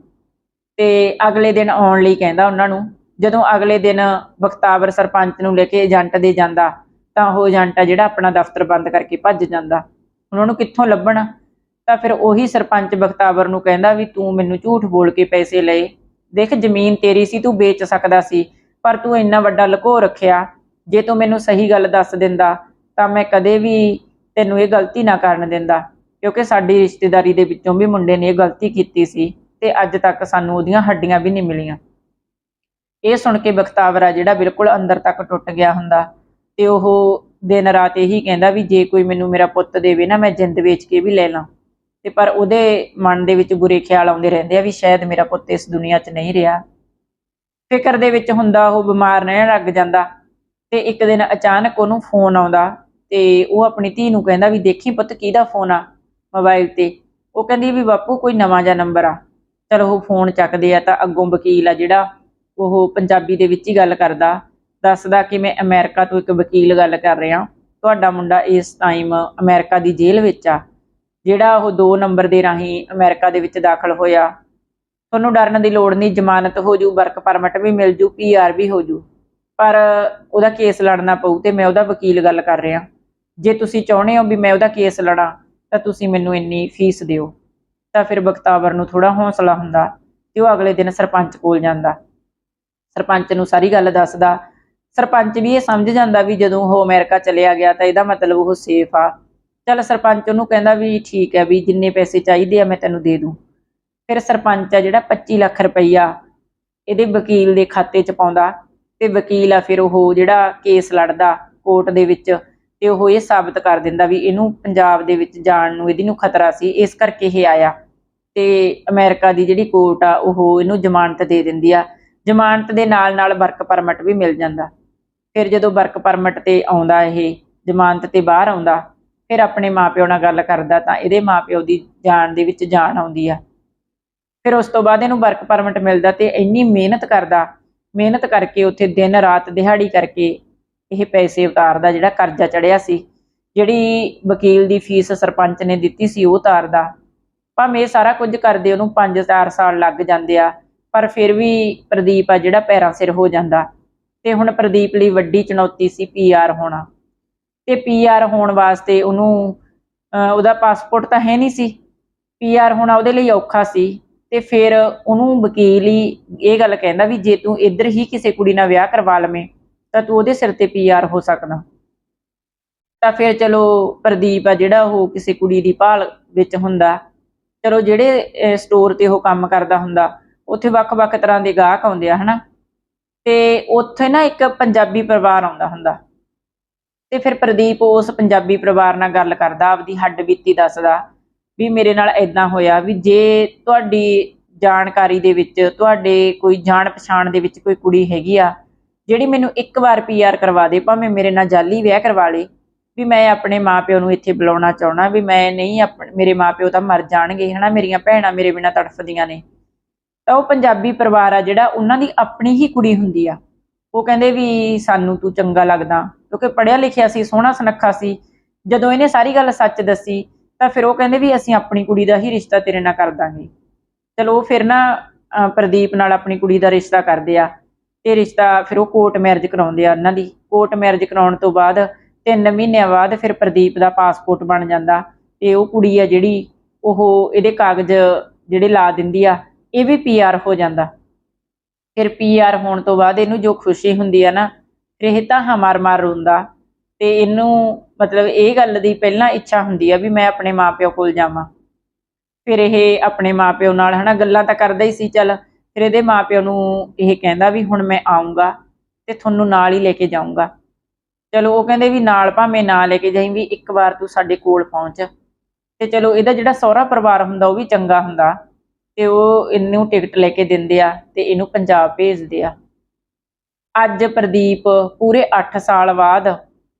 ਤੇ ਅਗਲੇ ਦਿਨ ਆਉਣ ਲਈ ਕਹਿੰਦਾ ਉਹਨਾਂ ਨੂੰ, ਜਦੋਂ ਅਗਲੇ ਦਿਨ ਬਖਤਾਵਰ ਸਰਪੰਚ ਨੂੰ ਲੈ ਕੇ ਏਜੰਟ ਦੇ ਜਾਂਦਾ, ਤਾਂ ਉਹ ਏਜੰਟ ਆ ਜਿਹੜਾ ਆਪਣਾ ਦਫ਼ਤਰ ਬੰਦ ਕਰਕੇ ਭੱਜ ਜਾਂਦਾ। ਉਹਨਾਂ ਨੂੰ ਕਿੱਥੋਂ ਲੱਭਣਾ? ਤਾਂ ਫਿਰ ਉਹੀ ਸਰਪੰਚ ਬਖਤਾਵਰ ਨੂੰ ਕਹਿੰਦਾ ਵੀ ਤੂੰ ਮੈਨੂੰ ਝੂਠ ਬੋਲ ਕੇ ਪੈਸੇ ਲਏ। ਦੇਖ, ਜ਼ਮੀਨ ਤੇਰੀ ਸੀ, ਤੂੰ ਵੇਚ ਸਕਦਾ ਸੀ, ਪਰ ਤੂੰ ਇੰਨਾ ਵੱਡਾ ਲੁਕੋ ਰੱਖਿਆ। ਜੇ ਤੂੰ ਮੈਨੂੰ ਸਹੀ ਗੱਲ ਦੱਸ ਦਿੰਦਾ, ਤਾਂ ਮੈਂ ਕਦੇ ਵੀ ਤੈਨੂੰ ਇਹ ਗਲਤੀ ਨਾ ਕਰਨ ਦਿੰਦਾ, ਕਿਉਂਕਿ ਸਾਡੀ ਰਿਸ਼ਤੇਦਾਰੀ ਦੇ ਵਿੱਚੋਂ ਵੀ ਮੁੰਡੇ ਨੇ ਇਹ ਗਲਤੀ ਕੀਤੀ ਸੀ ਤੇ ਅੱਜ ਤੱਕ ਸਾਨੂੰ ਉਹਦੀਆਂ ਹੱਡੀਆਂ ਵੀ ਨਹੀਂ ਮਿਲੀਆਂ। ਇਹ ਸੁਣ ਕੇ ਬਖਤਾਵਰ ਜਿਹੜਾ ਬਿਲਕੁਲ ਅੰਦਰ ਤੱਕ ਟੁੱਟ ਗਿਆ ਹੁੰਦਾ ਤੇ ਉਹ ਦਿਨ ਰਾਤ ਇਹੀ ਕਹਿੰਦਾ ਵੀ ਜੇ ਕੋਈ ਮੈਨੂੰ ਮੇਰਾ ਪੁੱਤ ਦੇਵੇ ਨਾ, ਮੈਂ ਜਿੰਦ ਵੇਚ ਕੇ ਵੀ ਲੈ ਲਾਂ। ਤੇ ਪਰ ਉਹਦੇ ਮਨ ਦੇ ਵਿੱਚ ਬੁਰੇ ਖਿਆਲ ਆਉਂਦੇ ਰਹਿੰਦੇ ਆ ਵੀ ਸ਼ਾਇਦ ਮੇਰਾ ਪੁੱਤ ਇਸ ਦੁਨੀਆ 'ਚ ਨਹੀਂ ਰਿਹਾ। ਫਿਕਰ ਦੇ ਵਿੱਚ ਹੁੰਦਾ ਉਹ ਬਿਮਾਰ ਰਹਿਣ ਲੱਗ ਜਾਂਦਾ ਤੇ ਇੱਕ ਦਿਨ ਅਚਾਨਕ ਉਹਨੂੰ ਫੋਨ ਆਉਂਦਾ ਤੇ ਉਹ ਆਪਣੀ ਧੀ ਨੂੰ ਕਹਿੰਦਾ ਵੀ ਦੇਖੀ ਪੁੱਤ ਕਿਹਦਾ ਫੋਨ ਆ ਮੋਬਾਈਲ ਤੇ। ਉਹ ਕਹਿੰਦੀ ਵੀ ਬਾਪੂ ਕੋਈ ਨਵਾਂ ਜਿਹਾ ਨੰਬਰ ਆ। ਚਲ ਉਹ ਫੋਨ ਚੱਕਦੇ ਆ ਤਾਂ ਅੱਗੋਂ ਵਕੀਲ ਆ ਜਿਹੜਾ, ਉਹ ਪੰਜਾਬੀ ਦੇ ਵਿੱਚ ਹੀ ਗੱਲ ਕਰਦਾ। ਦੱਸਦਾ ਕਿ ਮੈਂ ਅਮਰੀਕਾ ਤੋਂ ਇੱਕ ਵਕੀਲ ਗੱਲ ਕਰ ਰਿਹਾ। ਤੁਹਾਡਾ ਮੁੰਡਾ ਇਸ ਟਾਈਮ ਅਮਰੀਕਾ ਦੀ ਜੇਲ੍ਹ ਵਿੱਚ ਆ। ਜਿਹੜਾ ਉਹ 2 ਨੰਬਰ ਦੇ ਰਾਹੀਂ ਅਮਰੀਕਾ ਦੇ ਵਿੱਚ ਦਾਖਲ ਹੋਇਆ। ਤੁਹਾਨੂੰ ਡਰਨ ਦੀ ਲੋੜ ਨਹੀਂ, ਜ਼ਮਾਨਤ ਹੋ ਜੂ ਵਰਕ ਪਰਮਿਟ ਵੀ ਮਿਲ ਜੂ ਪੀਆਰ ਵੀ ਹੋ ਜੂ। ਪਰ ਉਹਦਾ ਕੇਸ ਲੜਨਾ ਪਊ ਤੇ ਮੈਂ ਉਹਦਾ ਵਕੀਲ ਗੱਲ ਕਰ ਰਿਹਾ। ਜੇ ਤੁਸੀਂ ਚਾਹੁੰਦੇ ਹੋ ਵੀ ਮੈਂ ਉਹਦਾ ਕੇਸ ਲੜਾਂ, ਤਾਂ ਤੁਸੀਂ ਮੈਨੂੰ ਇੰਨੀ ਫੀਸ ਦਿਓ। ਤਾਂ ਫਿਰ ਬਖਤਾਵਰ ਨੂੰ ਥੋੜਾ ਹੌਸਲਾ ਹੁੰਦਾ ਤੇ ਉਹ ਅਗਲੇ ਦਿਨ ਸਰਪੰਚ ਕੋਲ ਜਾਂਦਾ। ਸਰਪੰਚ ਨੂੰ ਸਾਰੀ ਗੱਲ ਦੱਸਦਾ। ਸਰਪੰਚ ਵੀ ਇਹ ਸਮਝ ਜਾਂਦਾ ਵੀ ਜਦੋਂ ਉਹ ਅਮਰੀਕਾ ਚਲਿਆ ਗਿਆ ਤਾਂ ਇਹਦਾ ਮਤਲਬ ਉਹ ਸੇਫ ਆ। ਚੱਲ ਸਰਪੰਚ ਉਹਨੂੰ ਕਹਿੰਦਾ ਵੀ ਠੀਕ ਹੈ ਵੀ ਜਿੰਨੇ ਪੈਸੇ ਚਾਹੀਦੇ ਆ ਮੈਂ ਤੈਨੂੰ ਦੇ ਦੂੰ। ਫਿਰ ਸਰਪੰਚ ਆ ਜਿਹੜਾ 25 ਲੱਖ ਰੁਪਈਆ ਇਹਦੇ ਵਕੀਲ ਦੇ ਖਾਤੇ 'ਚ ਪਾਉਂਦਾ ਤੇ ਵਕੀਲ ਆ ਫਿਰ ਉਹ ਜਿਹੜਾ ਕੇਸ ਲੜਦਾ ਕੋਰਟ ਦੇ ਵਿੱਚ ਤੇ ਉਹ ਇਹ ਸਾਬਤ ਕਰ ਦਿੰਦਾ ਵੀ ਇਹਨੂੰ ਪੰਜਾਬ ਦੇ ਵਿੱਚ ਜਾਣ ਨੂੰ, ਇਹਦੀ ਨੂੰ ਖਤਰਾ ਸੀ, ਇਸ ਕਰਕੇ ਇਹ ਆਇਆ। ਤੇ ਅਮਰੀਕਾ ਦੀ ਜਿਹੜੀ ਕੋਰਟ ਆ, ਉਹ ਇਹਨੂੰ ਜ਼ਮਾਨਤ ਦੇ ਦਿੰਦੀ ਆ। ਜ਼ਮਾਨਤ ਦੇ ਨਾਲ ਨਾਲ ਵਰਕ ਪਰਮਿਟ ਵੀ ਮਿਲ ਜਾਂਦਾ। ਫਿਰ ਜਦੋਂ ਵਰਕ ਪਰਮਿਟ ਤੇ ਆਉਂਦਾ ਇਹ, ਜ਼ਮਾਨਤ ਤੇ ਬਾਹਰ ਆਉਂਦਾ, ਫਿਰ ਆਪਣੇ ਮਾਪਿਓ ਨਾਲ ਗੱਲ ਕਰਦਾ ਤਾਂ ਇਹਦੇ ਮਾਪਿਓ ਦੀ ਜਾਨ ਦੇ ਵਿੱਚ ਜਾਨ ਆਉਂਦੀ ਆ। ਫਿਰ ਉਸ ਤੋਂ ਬਾਅਦ ਇਹਨੂੰ ਵਰਕ ਪਰਮਿਟ ਮਿਲਦਾ ਤੇ ਇੰਨੀ ਮਿਹਨਤ ਕਰਦਾ, ਮਿਹਨਤ ਕਰਕੇ ਉੱਥੇ ਦਿਨ ਰਾਤ ਦਿਹਾੜੀ ਕਰਕੇ ਇਹ ਪੈਸੇ ਉਤਾਰਦਾ ਜਿਹੜਾ ਕਰਜ਼ਾ ਚੜਿਆ ਸੀ, ਜਿਹੜੀ ਵਕੀਲ ਦੀ ਫੀਸ ਸਰਪੰਚ ਨੇ ਦਿੱਤੀ ਸੀ ਉਹ ਉਤਾਰਦਾ ਭਾਵੇਂ ਇਹ ਸਾਰਾ ਕੁਝ ਕਰਦੇ ਉਹਨੂੰ 5-4 ਸਾਲ ਲੱਗ ਜਾਂਦੇ ਆ, ਪਰ ਫਿਰ ਵੀ ਪ੍ਰਦੀਪ ਆ ਜਿਹੜਾ ਪੈਰਾਂ ਸਿਰ ਹੋ ਜਾਂਦਾ। ਤੇ ਹੁਣ ਪ੍ਰਦੀਪ ਲਈ ਵੱਡੀ ਚੁਣੌਤੀ ਸੀ ਪੀਆਰ ਹੋਣਾ। ਤੇ ਪੀਆਰ ਹੋਣ ਵਾਸਤੇ ਉਹਨੂੰ ਉਹਦਾ ਪਾਸਪੋਰਟ ਤਾਂ ਹੈ ਨਹੀਂ ਸੀ। ਪੀਆਰ ਹੋਣਾ ਉਹਦੇ ਲਈ ਔਖਾ ਸੀ। ਤੇ ਫਿਰ ਉਹਨੂੰ ਵਕੀਲ ਹੀ ਇਹ ਗੱਲ ਕਹਿੰਦਾ ਵੀ ਜੇ ਤੂੰ ਇੱਧਰ ਹੀ ਕਿਸੇ ਕੁੜੀ ਨਾਲ ਵਿਆਹ ਕਰਵਾ ਲਵੇਂ ਤਾਂ ਤੂੰ ਉਹਦੇ ਸਿਰ ਤੇ ਪੀਆਰ ਹੋ ਸਕਦਾ। ਤਾਂ ਫਿਰ ਚਲੋ ਪ੍ਰਦੀਪ ਆ ਜਿਹੜਾ ਉਹ ਕਿਸੇ ਕੁੜੀ ਦੀ ਭਾਲ ਵਿੱਚ ਹੁੰਦਾ। ਚਲੋ ਜਿਹੜੇ ਸਟੋਰ ਤੇ ਉਹ ਕੰਮ ਕਰਦਾ ਹੁੰਦਾ, ਉੱਥੇ ਵੱਖ-ਵੱਖ ਤਰ੍ਹਾਂ ਦੇ ਗਾਹਕ ਆਉਂਦੇ ਆ, ਹਨਾ? ਤੇ ਉੱਥੇ ਨਾ ਇੱਕ ਪੰਜਾਬੀ ਪਰਿਵਾਰ ਆਉਂਦਾ ਹੁੰਦਾ। ਤੇ ਫਿਰ ਪ੍ਰਦੀਪ ਉਸ ਪੰਜਾਬੀ ਪਰਿਵਾਰ ਨਾਲ ਗੱਲ ਕਰਦਾ, ਆਪਦੀ ਹੱਡ ਬੀਤੀ ਦੱਸਦਾ ਵੀ ਮੇਰੇ ਨਾਲ ਇਦਾਂ ਹੋਇਆ ਵੀ ਜੇ ਤੁਹਾਡੀ ਜਾਣਕਾਰੀ ਦੇ ਵਿੱਚ, ਤੁਹਾਡੇ ਕੋਈ ਜਾਣ ਪਛਾਣ ਦੇ ਵਿੱਚ ਕੋਈ ਕੁੜੀ ਹੈਗੀ ਆ ਜਿਹੜੀ ਮੈਨੂੰ ਇੱਕ ਵਾਰ ਪੀਆਰ ਕਰਵਾ ਦੇ, ਭਾਵੇਂ ਮੇਰੇ ਨਾਲ ਜਾਲੀ ਵਿਆਹ ਕਰਵਾ ਲੇ, ਵੀ ਮੈਂ ਆਪਣੇ ਮਾਪਿਓ ਨੂੰ ਇੱਥੇ ਬੁਲਾਉਣਾ ਚਾਹਣਾ ਵੀ ਮੈਂ ਨਹੀਂ ਆਪਣੇ, ਮੇਰੇ ਮਾਪਿਓ ਤਾਂ ਮਰ ਜਾਣਗੇ, ਹਨਾ, ਮੇਰੀਆਂ ਭੈਣਾਂ ਮੇਰੇ ਬਿਨਾਂ ਤੜਫਦੀਆਂ ਨੇ। ਤਾਂ ਉਹ ਪੰਜਾਬੀ ਪਰਿਵਾਰ ਆ ਜਿਹੜਾ ਉਹਨਾਂ ਦੀ ਆਪਣੀ ਹੀ ਕੁੜੀ ਹੁੰਦੀ ਆ। ਉਹ ਕਹਿੰਦੇ ਵੀ ਸਾਨੂੰ ਤੂੰ ਚੰਗਾ ਲੱਗਦਾ, ਕਿਉਂਕਿ ਪੜਿਆ ਲਿਖਿਆ ਸੀ, ਸੋਹਣਾ ਸੁਨੱਖਾ ਸੀ। ਜਦੋਂ ਇਹਨੇ ਸਾਰੀ ਗੱਲ ਸੱਚ ਦੱਸੀ, ਤਾਂ ਫਿਰ ਉਹ ਕਹਿੰਦੇ ਵੀ ਅਸੀਂ ਆਪਣੀ ਕੁੜੀ ਦਾ ਹੀ ਰਿਸ਼ਤਾ ਤੇਰੇ ਨਾਲ ਕਰ ਦਾਂਗੇ। ਚਲੋ, ਉਹ ਫਿਰ ਨਾ, ਅਹ ਪ੍ਰਦੀਪ ਨਾਲ ਆਪਣੀ ਕੁੜੀ ਦਾ ਰਿਸ਼ਤਾ ਕਰਦੇ ਆ। ਤੇ ਰਿਸ਼ਤਾ ਫਿਰ ਉਹ ਕੋਰਟ ਮੈਰਿਜ ਕਰਾਉਂਦੇ ਆ ਉਹਨਾਂ ਦੀ। ਕੋਰਟ ਮੈਰਿਜ ਕਰਾਉਣ ਤੋਂ ਬਾਅਦ ਤਿੰਨ ਮਹੀਨਿਆਂ ਬਾਅਦ ਫਿਰ ਪ੍ਰਦੀਪ ਦਾ ਪਾਸਪੋਰਟ ਬਣ ਜਾਂਦਾ ਤੇ ਉਹ ਕੁੜੀ ਆ ਜਿਹੜੀ, ਉਹ ਇਹਦੇ ਕਾਗਜ਼ ਜਿਹੜੇ ਲਾ ਦਿੰਦੀ ਆ, ਇਹ ਵੀ ਪੀਆਰ ਹੋ ਜਾਂਦਾ। ਫਿਰ ਪੀਆਰ ਹੋਣ ਤੋਂ ਬਾਅਦ ਇਹਨੂੰ ਜੋ ਖੁਸ਼ੀ ਹੁੰਦੀ ਆ ਨਾ, ਫਿਰ ਇਹ ਤਾਂ ਹਮਾਰ ਮਾਰ ਰੋਂਦਾ। ਤੇ ਇਹਨੂੰ ਮਤਲਬ ਇਹ ਗੱਲ ਦੀ ਪਹਿਲਾਂ ਇੱਛਾ ਹੁੰਦੀ ਆ ਵੀ ਮੈਂ ਆਪਣੇ ਮਾਪਿਓ ਕੋਲ ਜਾਵਾਂ। ਫਿਰ ਇਹ ਆਪਣੇ ਮਾਪਿਓ ਨਾਲ ਹਨਾ ਗੱਲਾਂ ਤਾਂ ਕਰਦਾ ਹੀ ਸੀ, ਚੱਲ ਫਿਰ ਇਹਦੇ ਮਾਪਿਓ ਨੂੰ ਇਹ ਕਹਿੰਦਾ ਵੀ ਹੁਣ ਮੈਂ ਆਉਂਗਾ ਤੇ ਤੁਹਾਨੂੰ ਨਾਲ ਹੀ ਲੈ ਕੇ ਜਾਊਂਗਾ। ਚਲੋ ਉਹ ਕਹਿੰਦੇ ਵੀ ਨਾਲ ਭਾਵੇਂ ਨਾ ਲੈ ਕੇ ਜਾਈਂ ਵੀ ਇੱਕ ਵਾਰ ਤੂੰ ਸਾਡੇ ਕੋਲ ਪਹੁੰਚ। ਤੇ ਚਲੋ ਇਹਦਾ ਜਿਹੜਾ ਸਹੁਰਾ ਪਰਿਵਾਰ ਹੁੰਦਾ ਉਹ ਵੀ ਚੰਗਾ ਹੁੰਦਾ ਤੇ ਉਹ ਇਹਨੂੰ ਟਿਕਟ ਲੈ ਕੇ ਦਿੰਦੇ ਆ ਤੇ ਇਹਨੂੰ ਪੰਜਾਬ ਭੇਜਦੇ ਆ। ਅੱਜ ਪ੍ਰਦੀਪ ਪੂਰੇ 8 ਸਾਲ ਬਾਅਦ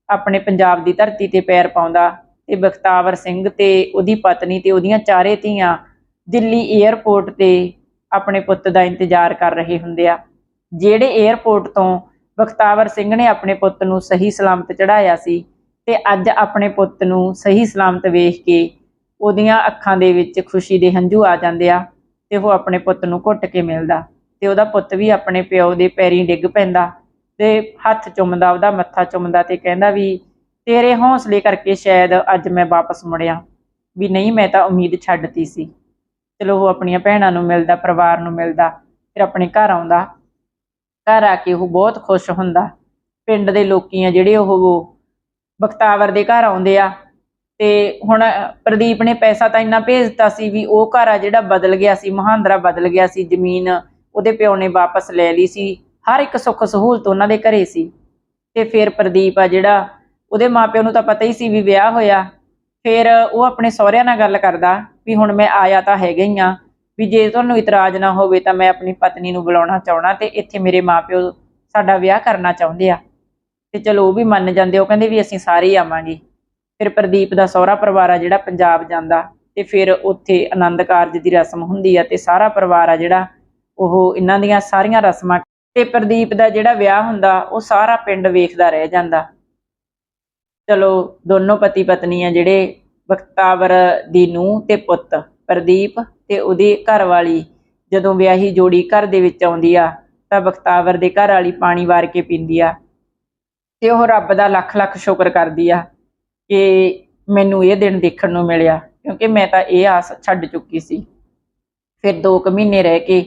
ਆਪਣੇ ਪੰਜਾਬ ਦੀ ਧਰਤੀ ਤੇ ਪੈਰ ਪਾਉਂਦਾ ਤੇ ਬਖਤਾਵਰ ਸਿੰਘ ਤੇ ਉਹਦੀ ਪਤਨੀ ਤੇ ਉਹਦੀਆਂ ਚਾਰੇ ਧੀਆਂ ਦਿੱਲੀ 에ਅਰਪੋਰਟ ਤੇ ਆਪਣੇ ਪੁੱਤ ਦਾ ਇੰਤਜ਼ਾਰ ਕਰ ਰਹੇ ਹੁੰਦੇ ਆ। ਜਿਹੜੇ 에ਅਰਪੋਰਟ ਤੋਂ ਬਖਤਾਵਰ ਸਿੰਘ ਨੇ ਆਪਣੇ ਪੁੱਤ ਨੂੰ ਸਹੀ ਸਲਾਮਤ ਚੜਾਇਆ ਸੀ ਤੇ ਅੱਜ ਆਪਣੇ ਪੁੱਤ ਨੂੰ ਸਹੀ ਸਲਾਮਤ ਵੇਖ ਕੇ ਉਹਦੀਆਂ ਅੱਖਾਂ ਦੇ ਵਿੱਚ ਖੁਸ਼ੀ ਦੇ ਹੰਝੂ ਆ ਜਾਂਦੇ ਆ ਤੇ ਉਹ ਆਪਣੇ ਪੁੱਤ ਨੂੰ ਘੁੱਟ ਕੇ ਮਿਲਦਾ ਤੇ ਉਹਦਾ ਪੁੱਤ ਵੀ ਆਪਣੇ ਪਿਓ ਦੇ ਪੈਰੀਂ ਡਿੱਗ ਪੈਂਦਾ ਤੇ ਹੱਥ ਚੁੰਮਦਾ, ਉਹਦਾ ਮੱਥਾ ਚੁੰਮਦਾ ਤੇ ਕਹਿੰਦਾ ਵੀ, ਤੇਰੇ ਹੌਸਲੇ ਕਰਕੇ ਸ਼ਾਇਦ ਅੱਜ ਮੈਂ ਵਾਪਸ ਮੁੜਿਆ। ਵੀ ਨਹੀਂ, ਮੈਂ ਤਾਂ ਉਮੀਦ ਛੱਡਤੀ ਸੀ। ਚਲੋ ਉਹ ਆਪਣੀਆਂ ਭੈਣਾਂ ਨੂੰ ਮਿਲਦਾ, ਪਰਿਵਾਰ ਨੂੰ ਮਿਲਦਾ, ਫਿਰ ਆਪਣੇ ਘਰ ਆਉਂਦਾ। ਘਰ ਆ ਕੇ ਉਹ ਬਹੁਤ ਖੁਸ਼ ਹੁੰਦਾ। ਪਿੰਡ ਦੇ ਲੋਕੀ ਆ ਜਿਹੜੇ ਉਹ ਬਖਤਾਵਰ ਦੇ ਘਰ ਆਉਂਦੇ ਆ। ਤੇ ਹੁਣ ਪ੍ਰਦੀਪ ਨੇ ਪੈਸਾ ਤਾਂ ਇੰਨਾ ਭੇਜਤਾ ਸੀ ਵੀ ਉਹ ਘਰ ਆ ਜਿਹੜਾ ਬਦਲ ਗਿਆ ਸੀ, ਮਹਾਂਦਰਾ ਬਦਲ ਗਿਆ ਸੀ, ਜ਼ਮੀਨ ਉਹਦੇ ਪਿਓ ਨੇ ਵਾਪਸ ਲੈ ਲਈ ਸੀ। ਹਰ ਇੱਕ ਸੁੱਖ ਸਹੂਲਤ ਉਹਨਾਂ ਦੇ ਘਰੇ ਸੀ। ਤੇ ਫਿਰ ਪ੍ਰਦੀਪ ਆ ਜਿਹੜਾ, ਉਹਦੇ ਮਾਪਿਆਂ ਨੂੰ ਤਾਂ ਪਤਾ ਹੀ ਸੀ ਵੀ ਵਿਆਹ ਹੋਇਆ। ਫਿਰ ਉਹ ਆਪਣੇ ਸਹੁਰਿਆਂ ਨਾਲ ਗੱਲ ਕਰਦਾ। ਵੀ ਹੁਣ ਮੈਂ ਆਇਆ ਤਾਂ ਹੈਗਾ ਹੀ ਆ। ਵੀ ਜੇ ਤੁਹਾਨੂੰ ਇਤਰਾਜ਼ ਨਾ ਹੋਵੇ ਤਾਂ ਮੈਂ ਆਪਣੀ ਪਤਨੀ ਨੂੰ ਬੁਲਾਉਣਾ ਚਾਹਣਾ ਤੇ ਇੱਥੇ ਮੇਰੇ ਮਾਪਿਓ ਸਾਡਾ ਵਿਆਹ ਕਰਨਾ ਚਾਹੁੰਦੇ ਆ। ਤੇ ਚਲੋ ਉਹ ਵੀ ਮੰਨ ਜਾਂਦੇ, ਉਹ ਕਹਿੰਦੇ ਵੀ ਅਸੀਂ ਸਾਰੇ ਆਵਾਂਗੇ। ਫਿਰ ਪ੍ਰਦੀਪ ਦਾ ਸਹੁਰਾ ਪਰਿਵਾਰ ਆ ਜਿਹੜਾ ਪੰਜਾਬ ਜਾਂਦਾ ਤੇ ਫਿਰ ਉੱਥੇ ਆਨੰਦ ਕਾਰਜ ਦੀ ਰਸਮ ਹੁੰਦੀ ਆ ਤੇ ਸਾਰਾ ਪਰਿਵਾਰ ਆ ਜਿਹੜਾ ਉਹ ਇਹਨਾਂ ਦੀਆਂ ਸਾਰੀਆਂ ਰਸਮਾਂ ਤੇ ਪ੍ਰਦੀਪ ਦਾ ਜਿਹੜਾ ਵਿਆਹ ਹੁੰਦਾ, ਉਹ ਸਾਰਾ ਪਿੰਡ ਵੇਖਦਾ ਰਹਿ ਜਾਂਦਾ। ਚਲੋ ਦੋਨੋਂ ਪਤੀ ਪਤਨੀ ਆ ਜਿਹੜੇ ਬਖਤਾਵਰ ਦੀ ਨੂੰਹ ਤੇ ਪੁੱਤ, ਪ੍ਰਦੀਪ ਤੇ ਉਹਦੀ ਘਰ ਵਾਲੀ ਜਦੋਂ ਵਿਆਹੀ ਜੋੜੀ ਘਰ ਦੇ ਵਿੱਚ ਆਉਂਦੀ ਆ, ਤਾਂ ਬਖਤਾਵਰ ਦੇ ਘਰ ਵਾਲੀ ਪਾਣੀ ਵਾਰ ਕੇ ਪੀਂਦੀ ਆ ਤੇ ਉਹ ਰੱਬ ਦਾ ਲੱਖ ਲੱਖ ਸ਼ੁਕਰ ਕਰਦੀ ਆ ਕਿ ਮੈਨੂੰ ਇਹ ਦਿਨ ਦੇਖਣ ਨੂੰ ਮਿਲਿਆ, ਕਿਉਂਕਿ ਮੈਂ ਤਾਂ ਇਹ ਆਸ ਛੱਡ ਚੁੱਕੀ ਸੀ। ਫਿਰ 2 ਕੁ ਮਹੀਨੇ ਰਹਿ ਕੇ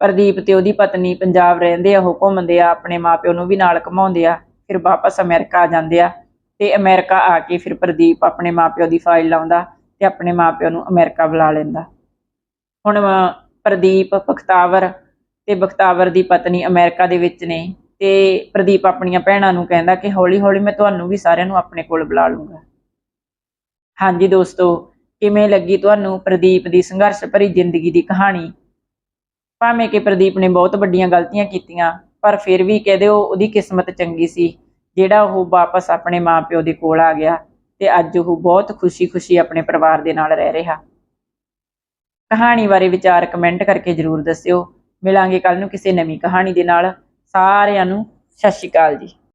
ਪ੍ਰਦੀਪ ਤੇ ਉਹਦੀ ਪਤਨੀ ਪੰਜਾਬ ਰਹਿੰਦੇ ਆ, ਉਹ ਘੁੰਮਦੇ ਆ, ਆਪਣੇ ਮਾਪਿਓ ਨੂੰ ਵੀ ਨਾਲ ਘੁਮਾਉਂਦੇ ਆ, ਫਿਰ ਵਾਪਸ ਅਮਰੀਕਾ ਆ ਜਾਂਦੇ ਆ। ਤੇ ਅਮਰੀਕਾ ਆ ਕੇ ਫਿਰ ਪ੍ਰਦੀਪ ਆਪਣੇ ਮਾਪਿਓ ਦੀ ਫਾਈਲ ਲਾਉਂਦਾ ਤੇ ਆਪਣੇ ਮਾਪਿਓ ਨੂੰ ਅਮਰੀਕਾ ਬੁਲਾ ਲੈਂਦਾ। ਹੁਣ ਪ੍ਰਦੀਪ, ਬਖਤਾਵਰ ਤੇ ਬਖਤਾਵਰ ਦੀ ਪਤਨੀ ਅਮਰੀਕਾ ਦੇ ਵਿੱਚ ਨੇ ਤੇ ਪ੍ਰਦੀਪ ਆਪਣੀਆਂ ਭੈਣਾਂ ਨੂੰ ਕਹਿੰਦਾ ਕਿ ਹੌਲੀ ਹੌਲੀ ਮੈਂ ਤੁਹਾਨੂੰ ਵੀ ਸਾਰਿਆਂ ਨੂੰ ਆਪਣੇ ਕੋਲ ਬੁਲਾ ਲੂੰਗਾ। ਹਾਂਜੀ ਦੋਸਤੋ, ਕਿਵੇਂ ਲੱਗੀ ਤੁਹਾਨੂੰ ਪ੍ਰਦੀਪ ਦੀ ਸੰਘਰਸ਼ ਭਰੀ ਜ਼ਿੰਦਗੀ ਦੀ ਕਹਾਣੀ? ਭਾਵੇਂ ਕਿ ਪ੍ਰਦੀਪ ਨੇ ਬਹੁਤ ਵੱਡੀਆਂ ਗਲਤੀਆਂ ਕੀਤੀਆਂ, ਪਰ ਫਿਰ ਵੀ ਕਹਦੇ ਉਹ ਉਹਦੀ ਕਿਸਮਤ ਚੰਗੀ ਸੀ। ਜਿਹੜਾ ਉਹ ਵਾਪਸ ਆਪਣੇ ਮਾਪਿਓ ਦੇ ਕੋਲ ਆ ਗਿਆ ਤੇ ਅੱਜ ਉਹ ਬਹੁਤ ਖੁਸ਼ੀ-ਖੁਸ਼ੀ ਆਪਣੇ ਪਰਿਵਾਰ ਦੇ ਨਾਲ ਰਹਿ ਰਿਹਾ। ਕਹਾਣੀ ਬਾਰੇ ਵਿਚਾਰ ਕਮੈਂਟ ਕਰਕੇ ਜਰੂਰ ਦੱਸਿਓ। ਮਿਲਾਂਗੇ ਕੱਲ ਨੂੰ ਕਿਸੇ ਨਵੀਂ ਕਹਾਣੀ ਦੇ ਨਾਲ। ਸਾਰਿਆਂ ਨੂੰ ਸਤਿ ਸ਼੍ਰੀ ਅਕਾਲ ਜੀ।